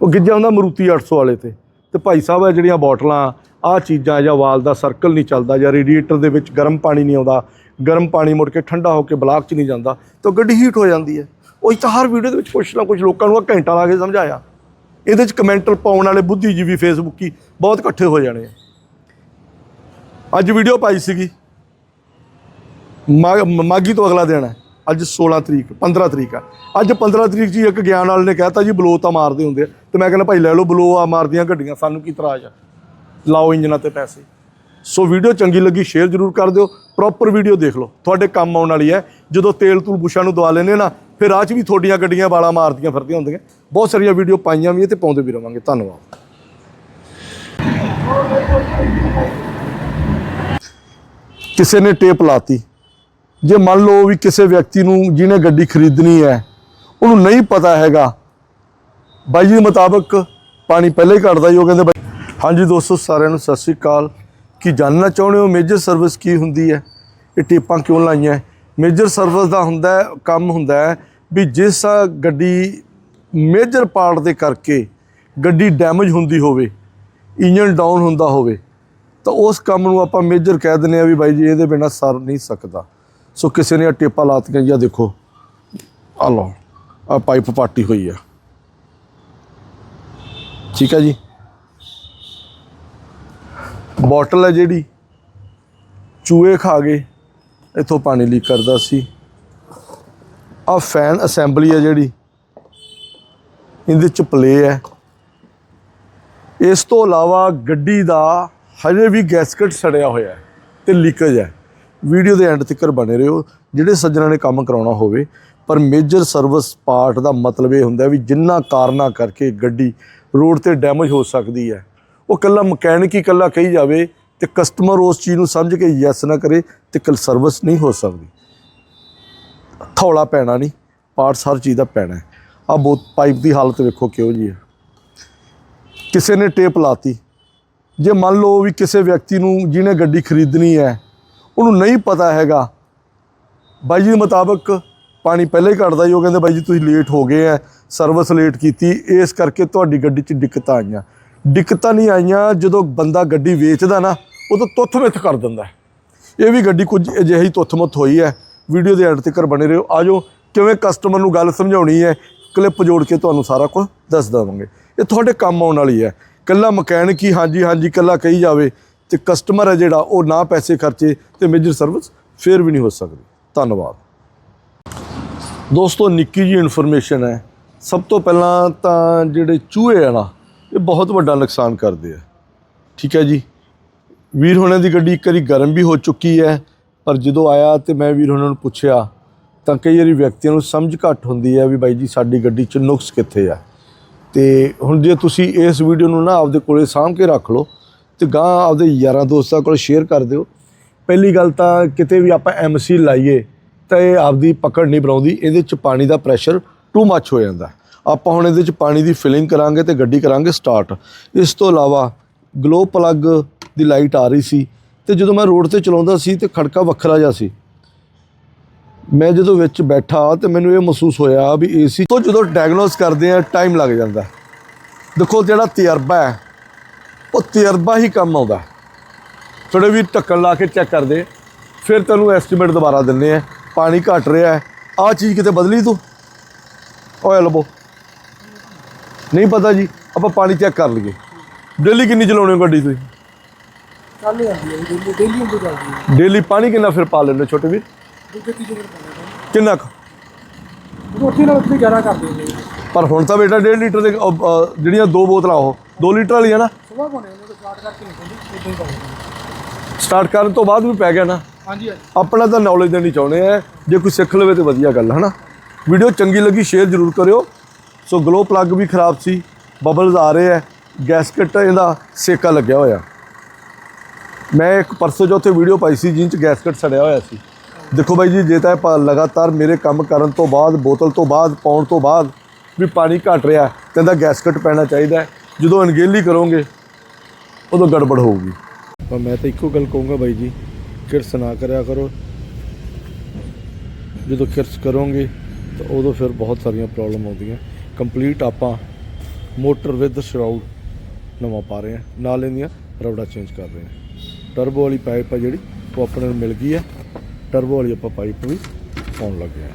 ਉਹ ਗਿੱਜਾ ਹੁੰਦਾ ਮਰੂਤੀ 800 ਵਾਲੇ ਤੇ। ਤੇ ਭਾਈ ਸਾਹਿਬ ਇਹ ਜਿਹੜੀਆਂ ਬੋਟਲਾਂ, ਆਹ ਚੀਜ਼ਾਂ ਜਾਂ ਵਾਲ ਦਾ ਸਰਕਲ ਨਹੀਂ ਚੱਲਦਾ ਜਾਂ ਰੇਡੀਏਟਰ ਦੇ ਵਿੱਚ ਗਰਮ ਪਾਣੀ ਨਹੀਂ ਆਉਂਦਾ, ਗਰਮ ਪਾਣੀ ਮੁੜ ਕੇ ਠੰਡਾ ਹੋ ਕੇ ਬਲਾਕ 'ਚ ਨਹੀਂ ਜਾਂਦਾ, ਤਾਂ ਗੱਡੀ ਹੀਟ ਹੋ ਜਾਂਦੀ ਹੈ। ਉਹੀ ਤਾਂ ਹਰ ਵੀਡੀਓ ਦੇ ਵਿੱਚ ਕੁਛ ਨਾ ਕੁਛ ਲੋਕਾਂ ਨੂੰ ਘੰਟਾ ਲਾ ਕੇ ਸਮਝਾਇਆ। ਇਹਦੇ 'ਚ ਕਮੈਂਟਰ ਪਾਉਣ ਵਾਲੇ ਬੁੱਧੀਜੀਵੀ ਫੇਸਬੁੱਕੀ ਬਹੁਤ ਇਕੱਠੇ ਹੋ ਜਾਣੇ ਆ। ਅੱਜ ਵੀਡੀਓ ਪਾਈ ਸੀਗੀ। ਮਾ- ਮਾਘੀ ਤੋਂ ਅਗਲਾ ਦਿਨ ਹੈ। ਅੱਜ 16 ਤਰੀਕ 15 ਤਰੀਕ ਆ। ਅੱਜ 15 ਤਰੀਕ ਜੀ ਇੱਕ ਗਿਆਨ ਵਾਲੇ ਨੇ ਕਹਿਤਾ ਜੀ, ਬਲੋ ਤਾਂ ਮਾਰਦੇ ਹੁੰਦੇ ਆ। ਤੇ ਮੈਂ ਕਹਿੰਦਾ, ਭਾਈ ਲੈ ਲਓ ਬਲੋ ਆ ਮਾਰਦੀਆਂ ਗੱਡੀਆਂ, ਸਾਨੂੰ ਕੀ ਇਤਰਾਜ਼ ਆ? ਲਾਓ ਇੰਜਨਾਂ ਤੇ ਪੈਸੇ। ਸੋ ਵੀਡੀਓ ਚੰਗੀ ਲੱਗੀ ਸ਼ੇਅਰ ਜ਼ਰੂਰ ਕਰ ਦਿਓ। ਪ੍ਰੋਪਰ ਵੀਡੀਓ ਦੇਖ ਲਓ। ਤੁਹਾਡੇ ਕੰਮ ਆਉਣ ਵਾਲੀ ਹੈ। ਜਦੋਂ ਤੇਲ ਤੂਲ ਬੁਸ਼ਾਂ ਨੂੰ ਦਵਾ ਲੈਨੇ ਨਾ, ਫਿਰ ਆਹ 'ਚ ਵੀ ਤੁਹਾਡੀਆਂ ਗੱਡੀਆਂ ਵਾਲਾ ਮਾਰਦੀਆਂ ਫਿਰਦੀਆਂ ਹੁੰਦੀਆਂ। ਬਹੁਤ ਸਾਰੀਆਂ ਵੀਡੀਓ ਪਾਈਆਂ ਵੀ ਹੈ ਤੇ ਪਾਉਂਦੇ ਵੀ ਰਵਾਂਗੇ। ਧੰਨਵਾਦ। ਕਿਸੇ ਨੇ ਟੇਪ ਲਾਤੀ। ਜੇ ਮੰਨ ਲਓ ਵੀ ਕਿਸੇ ਵਿਅਕਤੀ ਨੂੰ ਜਿਹਨੇ ਗੱਡੀ ਖਰੀਦਣੀ ਹੈ, ਉਹਨੂੰ ਨਹੀਂ ਪਤਾ ਹੈਗਾ, ਬਾਈ ਜੀ ਦੇ ਮੁਤਾਬਕ ਪਾਣੀ ਪਹਿਲਾਂ ਹੀ ਘਟਦਾ ਹੀ ਉਹ ਕਹਿੰਦੇ ਬਾਈ ਹਾਂਜੀ ਦੋਸਤੋ, ਸਾਰਿਆਂ ਨੂੰ ਸਤਿ ਸ੍ਰੀ ਅਕਾਲ। ਕੀ ਜਾਣਨਾ ਚਾਹੁੰਦੇ ਹੋ ਮੇਜਰ ਸਰਵਿਸ ਕੀ ਹੁੰਦੀ ਹੈ? ਇਹ ਟੇਪਾਂ ਕਿਉਂ ਲਾਈਆਂ? ਮੇਜਰ ਸਰਵਿਸ ਦਾ ਹੁੰਦਾ ਕੰਮ ਹੁੰਦਾ ਹੈ ਵੀ ਜਿਸ ਗੱਡੀ ਮੇਜਰ ਪਾਰਟ ਦੇ ਕਰਕੇ ਗੱਡੀ ਡੈਮੇਜ ਹੁੰਦੀ ਹੋਵੇ ਇੰਜਨ ਡਾਊਨ ਹੁੰਦਾ ਹੋਵੇ ਤਾਂ ਉਸ ਕੰਮ ਨੂੰ ਆਪਾਂ ਮੇਜਰ ਕਹਿ ਦਿੰਦੇ ਆ ਵੀ ਬਾਈ ਜੀ, ਇਹਦੇ ਬਿਨਾ ਸਰ ਨਹੀਂ ਸਕਦਾ। ਸੋ ਕਿਸੇ ਨੇ ਆਹ ਟੇਪਾਂ ਲਾਤੀਆਂ ਜੀ, ਆਹ ਦੇਖੋ। ਆ ਲਓ ਆ ਪਾਈਪ ਪਾਟੀ ਹੋਈ ਆ। ਠੀਕ ਹੈ ਜੀ? ਬੋਟਲ ਹੈ ਜਿਹੜੀ, ਚੂਹੇ ਖਾ ਗਏ, ਇੱਥੋਂ ਪਾਣੀ ਲੀਕ ਕਰਦਾ ਸੀ। ਆ ਫੈਨ ਅਸੈਂਬਲੀ ਹੈ ਜਿਹੜੀ, ਇਹਦੇ ਚ ਪਲੇ ਹੈ ਇਸ ਤੋਂ ਇਲਾਵਾ ਗੱਡੀ ਦਾ ਹਜੇ ਵੀ ਗੈਸਕਟ ਸੜਿਆ ਹੋਇਆ ਹੈ ਤੇ ਲੀਕੇਜ ਹੈ। ਵੀਡੀਓ ਦੇ ਐਂਡ ਤੱਕ ਬਣੇ ਰਹੋ। ਜਿਹੜੇ ਸੱਜਣਾ ਨੇ ਕੰਮ ਕਰਾਉਣਾ ਹੋਵੇ, ਪਰ ਮੇਜਰ ਸਰਵਿਸ ਪਾਰਟ ਦਾ ਮਤਲਬ ਇਹ ਹੁੰਦਾ ਵੀ ਜਿੰਨਾ ਕਾਰਨਾਂ ਕਰਕੇ ਗੱਡੀ ਰੋਡ ਤੇ ਡੈਮੇਜ ਹੋ ਸਕਦੀ ਹੈ। ਉਹ ਕੱਲਾ ਮਕੈਨਿਕ ਹੀ ਕੱਲਾ ਕਹੀ ਜਾਵੇ ਤੇ ਕਸਟਮਰ ਉਸ ਚੀਜ਼ ਨੂੰ ਸਮਝ ਕੇ ਯੈਸ ਨਾ ਕਰੇ ਤੇ ਕੱਲ ਸਰਵਿਸ ਨਹੀਂ ਹੋ ਸਕਦੀ। ਥੌਲਾ ਪੈਣਾ ਨਹੀਂ ਪਾਰਟਸ ਹਰ ਚੀਜ਼ ਦਾ ਪੈਣਾ ਹੈ। ਆ ਬੋਤ ਪਾਈਪ ਦੀ ਹਾਲਤ ਵੇਖੋ ਕਿਹੋ ਜੀ ਹੈ। ਕਿਸੇ ਨੇ ਟੇਪ ਲਾਤੀ ਜੇ ਮੰਨ ਲਓ ਵੀ ਕਿਸੇ ਵਿਅਕਤੀ ਨੂੰ ਜਿਹਨੇ ਗੱਡੀ ਖਰੀਦਣੀ ਹੈ, ਉਹਨੂੰ ਨਹੀਂ ਪਤਾ ਹੈਗਾ, ਬਾਈ ਜੀ ਦੇ ਮੁਤਾਬਕ ਪਾਣੀ ਪਹਿਲਾਂ ਹੀ ਘਟਦਾ ਹੀ ਉਹ ਕਹਿੰਦੇ ਬਾਈ ਜੀ ਤੁਸੀਂ ਲੇਟ ਹੋ ਗਏ ਆ ਸਰਵਿਸ ਲੇਟ ਕੀਤੀ, ਇਸ ਕਰਕੇ ਤੁਹਾਡੀ ਗੱਡੀ 'ਚ ਦਿੱਕਤਾਂ ਆਈਆਂ। ਦਿੱਕਤਾਂ ਨਹੀਂ ਆਈਆਂ, ਜਦੋਂ ਬੰਦਾ ਗੱਡੀ ਵੇਚਦਾ ਨਾ ਉਦੋਂ ਤੁੱਥ ਮਿੱਥ ਕਰ ਦਿੰਦਾ ਇਹ ਵੀ ਗੱਡੀ ਕੁਝ ਅਜਿਹੀ ਤੁੱਥ-ਮੁੱਥ ਹੋਈ ਹੈ, ਵੀਡੀਓ ਦੇ ਐਂਡ ਤੱਕ ਬਣੇ ਰਹੋ। ਆਜੋ, ਕਿਵੇਂ ਕਸਟਮਰ ਨੂੰ ਗੱਲ ਸਮਝਾਉਣੀ ਹੈ ਕਲਿੱਪ ਜੋੜ ਕੇ ਤੁਹਾਨੂੰ ਸਾਰਾ ਕੁਝ ਦੱਸ ਦੇਵਾਂਗੇ। ਇਹ ਤੁਹਾਡੇ ਕੰਮ ਆਉਣ ਵਾਲੀ ਹੈ। ਕੱਲਾ ਮਕੈਨਿਕ ਹੀ ਹਾਂਜੀ ਹਾਂਜੀ, ਕੱਲਾ ਕਹੀ ਜਾਵੇ ਤੇ ਕਸਟਮਰ ਹੈ ਜਿਹੜਾ, ਉਹ ਨਾ ਪੈਸੇ ਖਰਚੇ ਤੇ ਮੇਜਰ ਸਰਵਿਸ ਫੇਰ ਵੀ ਨਹੀਂ ਹੋ ਸਕਦੀ। ਧੰਨਵਾਦ। ਦੋਸਤੋ, ਨਿੱਕੀ ਜੀ ਇਨਫੋਰਮੇਸ਼ਨ ਹੈ। ਸਭ ਤੋਂ ਪਹਿਲਾਂ ਤਾਂ ਜਿਹੜੇ ਚੂਹੇ ਆ ਨਾ, ਇਹ ਬਹੁਤ ਵੱਡਾ ਨੁਕਸਾਨ ਕਰਦੇ ਆ। ਠੀਕ ਹੈ ਜੀ? ਵੀਰ ਹੋਣਾ ਦੀ ਗੱਡੀ ਇੱਕ ਵਾਰੀ ਗਰਮ ਵੀ ਹੋ ਚੁੱਕੀ ਹੈ, ਪਰ ਜਦੋਂ ਆਇਆ ਤੇ ਮੈਂ ਵੀਰ ਹੋਣਾ ਨੂੰ ਪੁੱਛਿਆ, ਤਾਂ ਕਈ ਵਾਰੀ ਵਿਅਕਤੀਆਂ ਨੂੰ ਸਮਝ ਘੱਟ ਹੁੰਦੀ ਹੈ ਵੀ ਬਾਈ ਜੀ, ਸਾਡੀ ਗੱਡੀ 'ਚ ਨੁਕਸ ਕਿੱਥੇ ਆ? ਤੇ ਹੁਣ ਜੇ ਤੁਸੀਂ ਇਸ ਵੀਡੀਓ ਨੂੰ ਨਾ ਆਪਦੇ ਕੋਲੇ ਸਾਂਭ ਕੇ ਰੱਖ ਲਓ ਤੇ ਗਾਂ ਆਪਦੇ ਯਾਰਾਂ ਦੋਸਤਾਂ ਕੋਲ ਸ਼ੇਅਰ ਕਰ ਦਿਓ। ਪਹਿਲੀ ਗੱਲ ਤਾਂ ਕਿਤੇ ਵੀ ਆਪਾਂ ਐਮਸੀ ਲਾਈਏ ਤਾਂ ਇਹ ਆਪਦੀ ਪਕੜ ਨਹੀਂ ਬਣਾਉਂਦੀ, ਇਹਦੇ 'ਚ ਪਾਣੀ ਦਾ ਪ੍ਰੈਸ਼ਰ ਟੂ ਮੱਚ ਹੋ ਜਾਂਦਾ। ਆਪਾਂ ਹੁਣ ਇਹਦੇ 'ਚ ਪਾਣੀ ਦੀ ਫਿਲਿੰਗ ਕਰਾਂਗੇ ਤੇ ਗੱਡੀ ਕਰਾਂਗੇ ਸਟਾਰਟ ਇਸ ਤੋਂ ਇਲਾਵਾ ਗਲੋ ਪਲੱਗ ਦੀ ਲਾਈਟ ਆ ਰਹੀ ਸੀ ਤੇ ਜਦੋਂ ਮੈਂ ਰੋਡ ਤੇ ਚਲਾਉਂਦਾ ਸੀ ਤੇ ਖੜਕਾ ਵੱਖਰਾ ਜਿਹਾ ਸੀ। ਮੈਂ ਜਦੋਂ ਵਿੱਚ ਬੈਠਾ ਤੇ ਮੈਨੂੰ ਇਹ ਮਹਿਸੂਸ ਹੋਇਆ ਵੀ ਏਸੀ ਤੋਂ ਜਦੋਂ ਡਾਇਗਨੋਸ ਕਰਦੇ ਆ ਟਾਈਮ ਲੱਗ ਜਾਂਦਾ। ਦੇਖੋ ਜਿਹੜਾ ਤਜਰਬਾ ਹੈ ਉਹ ਤਜਰਬਾ ਹੀ ਕੰਮ ਆਉਂਦਾ। ਥੋੜੇ ਵੀ ਢੱਕਣ ਲਾ ਕੇ ਚੈੱਕ ਕਰਦੇ। ਫਿਰ ਤੈਨੂੰ ਐਸਟੀਮੇਟ ਦੁਬਾਰਾ ਦਿੰਨੇ ਆ ਪਾਣੀ ਘਟ ਰਿਹਾ ਹੈ ਆਹ ਚੀਜ਼ ਕਿਤੇ ਬਦਲੀ ਤੂੰ? ਓਏ ਲਬੋ ਨਹੀਂ ਪਤਾ ਜੀ ਆਪਾਂ ਪਾਣੀ ਚੈੱਕ ਕਰ ਲਈਏ। ਡੇਲੀ ਕਿੰਨੀ ਚਲਾਉਣੇ ਹੋ ਗੱਡੀ ਤੁਸੀਂ? ਚੱਲ ਜਾਂਦੀ ਹੈ ਡੇਲੀ ਡੇਲੀ ਹੁੰਦੀ ਚੱਲਦੀ ਹੈ ਡੇਲੀ ਪਾਣੀ ਕਿੰਨਾ ਫਿਰ ਪਾ ਲੈਂਦੇ ਛੋਟੇ ਵੀਰ? ਕਿੰਨਾ ਕੁ? ਉੱਥੇ ਨਾਲ ਉੱਥੇ ਜ਼ਿਆਦਾ ਕਰ ਦਿੰਦੇ ਪਰ ਹੁਣ ਤਾਂ ਬੇਟਾ 1.5 ਲੀਟਰ ਦੇ ਅਹ, ਅਹ, ਜਿਹੜੀਆਂ ਦੋ ਬੋਤਲਾਂ ਉਹ 2 ਲੀਟਰ ਵਾਲੀਆਂ ਨਾ? ਸੁਬਾਹ ਪਾਉਣੇ ਉਹਨੂੰ ਤਾਂ ਸਟਾਰਟ ਕਰਕੇ ਨਹੀਂ ਪਾਉਂਦੀ ਉਦਾਂ ਹੀ ਪਾਉਂਦੇ ਸਟਾਰਟ ਕਰਨ ਤੋਂ ਬਾਅਦ ਵੀ ਪੈ ਗਿਆ ਨਾ? ਹਾਂਜੀ ਹਾਂਜੀ। ਆਪਣਾ ਤਾਂ ਨੌਲੇਜ ਦੇਣੀ ਚਾਹੁੰਦੇ ਆ। ਜੇ ਕੋਈ ਸਿੱਖ ਲਵੇ ਤੇ ਵਧੀਆ ਗੱਲ ਹੈ ਹਨਾ? ਵੀਡੀਓ ਚੰਗੀ ਲੱਗੀ ਸ਼ੇਅਰ ਜ਼ਰੂਰ ਕਰਿਓ। ਸੋ ਗਲੋ ਪਲੱਗ ਵੀ ਖਰਾਬ ਸੀ ਬਬਲਸ ਆ ਰਹੇ ਆ ਗੈਸਕਟ ਇਹਦਾ ਸੇਕਾ ਲੱਗਿਆ ਹੋਇਆ। ਮੈਂ ਇੱਕ ਪਰਸੋਂ ਜੋ ਉੱਥੇ ਵੀਡੀਓ ਪਾਈ ਸੀ ਜਿੰਨ ਚ ਗੈਸਕਟ ਸੜਿਆ ਹੋਇਆ ਸੀ। ਦੇਖੋ ਬਾਈ ਜੀ, ਜੇ ਤਾਂ ਲਗਾਤਾਰ ਮੇਰੇ ਕੰਮ ਕਰਨ ਤੋਂ ਬਾਅਦ, ਬੋਤਲ ਤੋਂ ਬਾਅਦ, ਪਾਉਣ ਤੋਂ ਬਾਅਦ ਵੀ ਪਾਣੀ ਘਟ ਰਿਹਾ ਕਹਿੰਦਾ ਗੈਸਕਟ ਪੈਣਾ ਚਾਹੀਦਾ ਜਦੋਂ ਅਣਗੇਲੀ ਕਰੋਗੇ, ਉਦੋਂ ਗੜਬੜ ਹੋਊਗੀ। ਪਰ ਮੈਂ ਤਾਂ ਇੱਕੋ ਗੱਲ ਕਹੂੰਗਾ ਬਾਈ ਜੀ, ਕਿਰਸ ਨਾ ਕਰਿਆ ਕਰੋ। ਜਦੋਂ ਕਿਰਸ ਕਰੋਗੇ, ਤਾਂ ਉਦੋਂ ਫਿਰ ਬਹੁਤ ਸਾਰੀਆਂ ਪ੍ਰੋਬਲਮ ਆਉਂਦੀਆਂ। ਕੰਪਲੀਟ ਆਪਾਂ ਮੋਟਰ ਵਿਦ ਸ਼ਰਾਊਡ ਨਵਾਂ ਪਾ ਰਹੇ ਹਾਂ। ਨਾਲ ਇਹਦੀਆਂ ਰਬੜਾ ਚੇਂਜ ਕਰ ਰਹੇ ਹਾਂ। ਟਰਬੋ ਵਾਲੀ ਪਾਈਪ ਆ ਜਿਹੜੀ, ਉਹ ਆਪਣੇ ਨੂੰ ਮਿਲ ਗਈ ਹੈ। ਟਰਬੋ ਵਾਲੀ ਆਪਾਂ ਪਾਈਪ ਵੀ ਪਾਉਣ ਲੱਗੇ ਹਾਂ।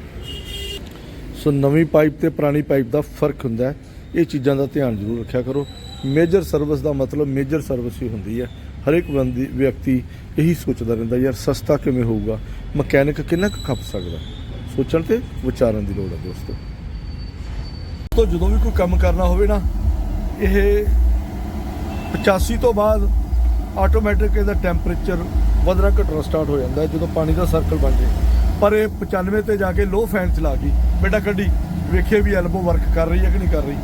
ਸੋ ਨਵੀਂ ਪਾਈਪ ਤੇ ਪੁਰਾਣੀ ਪਾਈਪ ਦਾ ਫ਼ਰਕ ਹੁੰਦਾ ਇਹ ਚੀਜ਼ਾਂ ਦਾ ਧਿਆਨ ਜ਼ਰੂਰ ਰੱਖਿਆ ਕਰੋ। ਮੇਜਰ ਸਰਵਿਸ ਦਾ ਮਤਲਬ ਮੇਜਰ ਸਰਵਿਸ ਹੀ ਹੁੰਦੀ ਹੈ। ਹਰ ਇੱਕ ਬੰਦੀ, ਵਿਅਕਤੀ ਇਹੀ ਸੋਚਦਾ ਰਹਿੰਦਾ, ਯਾਰ ਸਸਤਾ ਕਿਵੇਂ ਹੋਊਗਾ? ਮਕੈਨਿਕ ਕਿੰਨਾ ਕੁ ਖੱਪ ਸਕਦਾ? ਸੋਚਣ ਤੇ ਵਿਚਾਰਨ ਦੀ ਲੋੜ ਹੈ ਦੋਸਤੋ। ਤੋਂ ਜਦੋਂ ਵੀ ਕੋਈ ਕੰਮ ਕਰਨਾ ਹੋਵੇ ਨਾ, ਇਹ 85 ਤੋਂ ਬਾਅਦ ਆਟੋਮੈਟਿਕ ਇਹਦਾ ਟੈਂਪਰੇਚਰ ਵਧਣਾ ਘਟਣਾ ਸਟਾਰਟ ਹੋ ਜਾਂਦਾ ਜਦੋਂ ਪਾਣੀ ਦਾ ਸਰਕਲ ਬਣ ਜੇ। ਪਰ ਇਹ 95 ਤੇ ਜਾ ਕੇ ਲੋ ਫੈਨ ਚਲਾ ਗਈ। ਬੇਟਾ ਕੱਢੀ ਵੇਖੇ ਵੀ ਐਲਬੋ ਵਰਕ ਕਰ ਰਹੀ ਹੈ ਕਿ ਨਹੀਂ ਕਰ ਰਹੀ।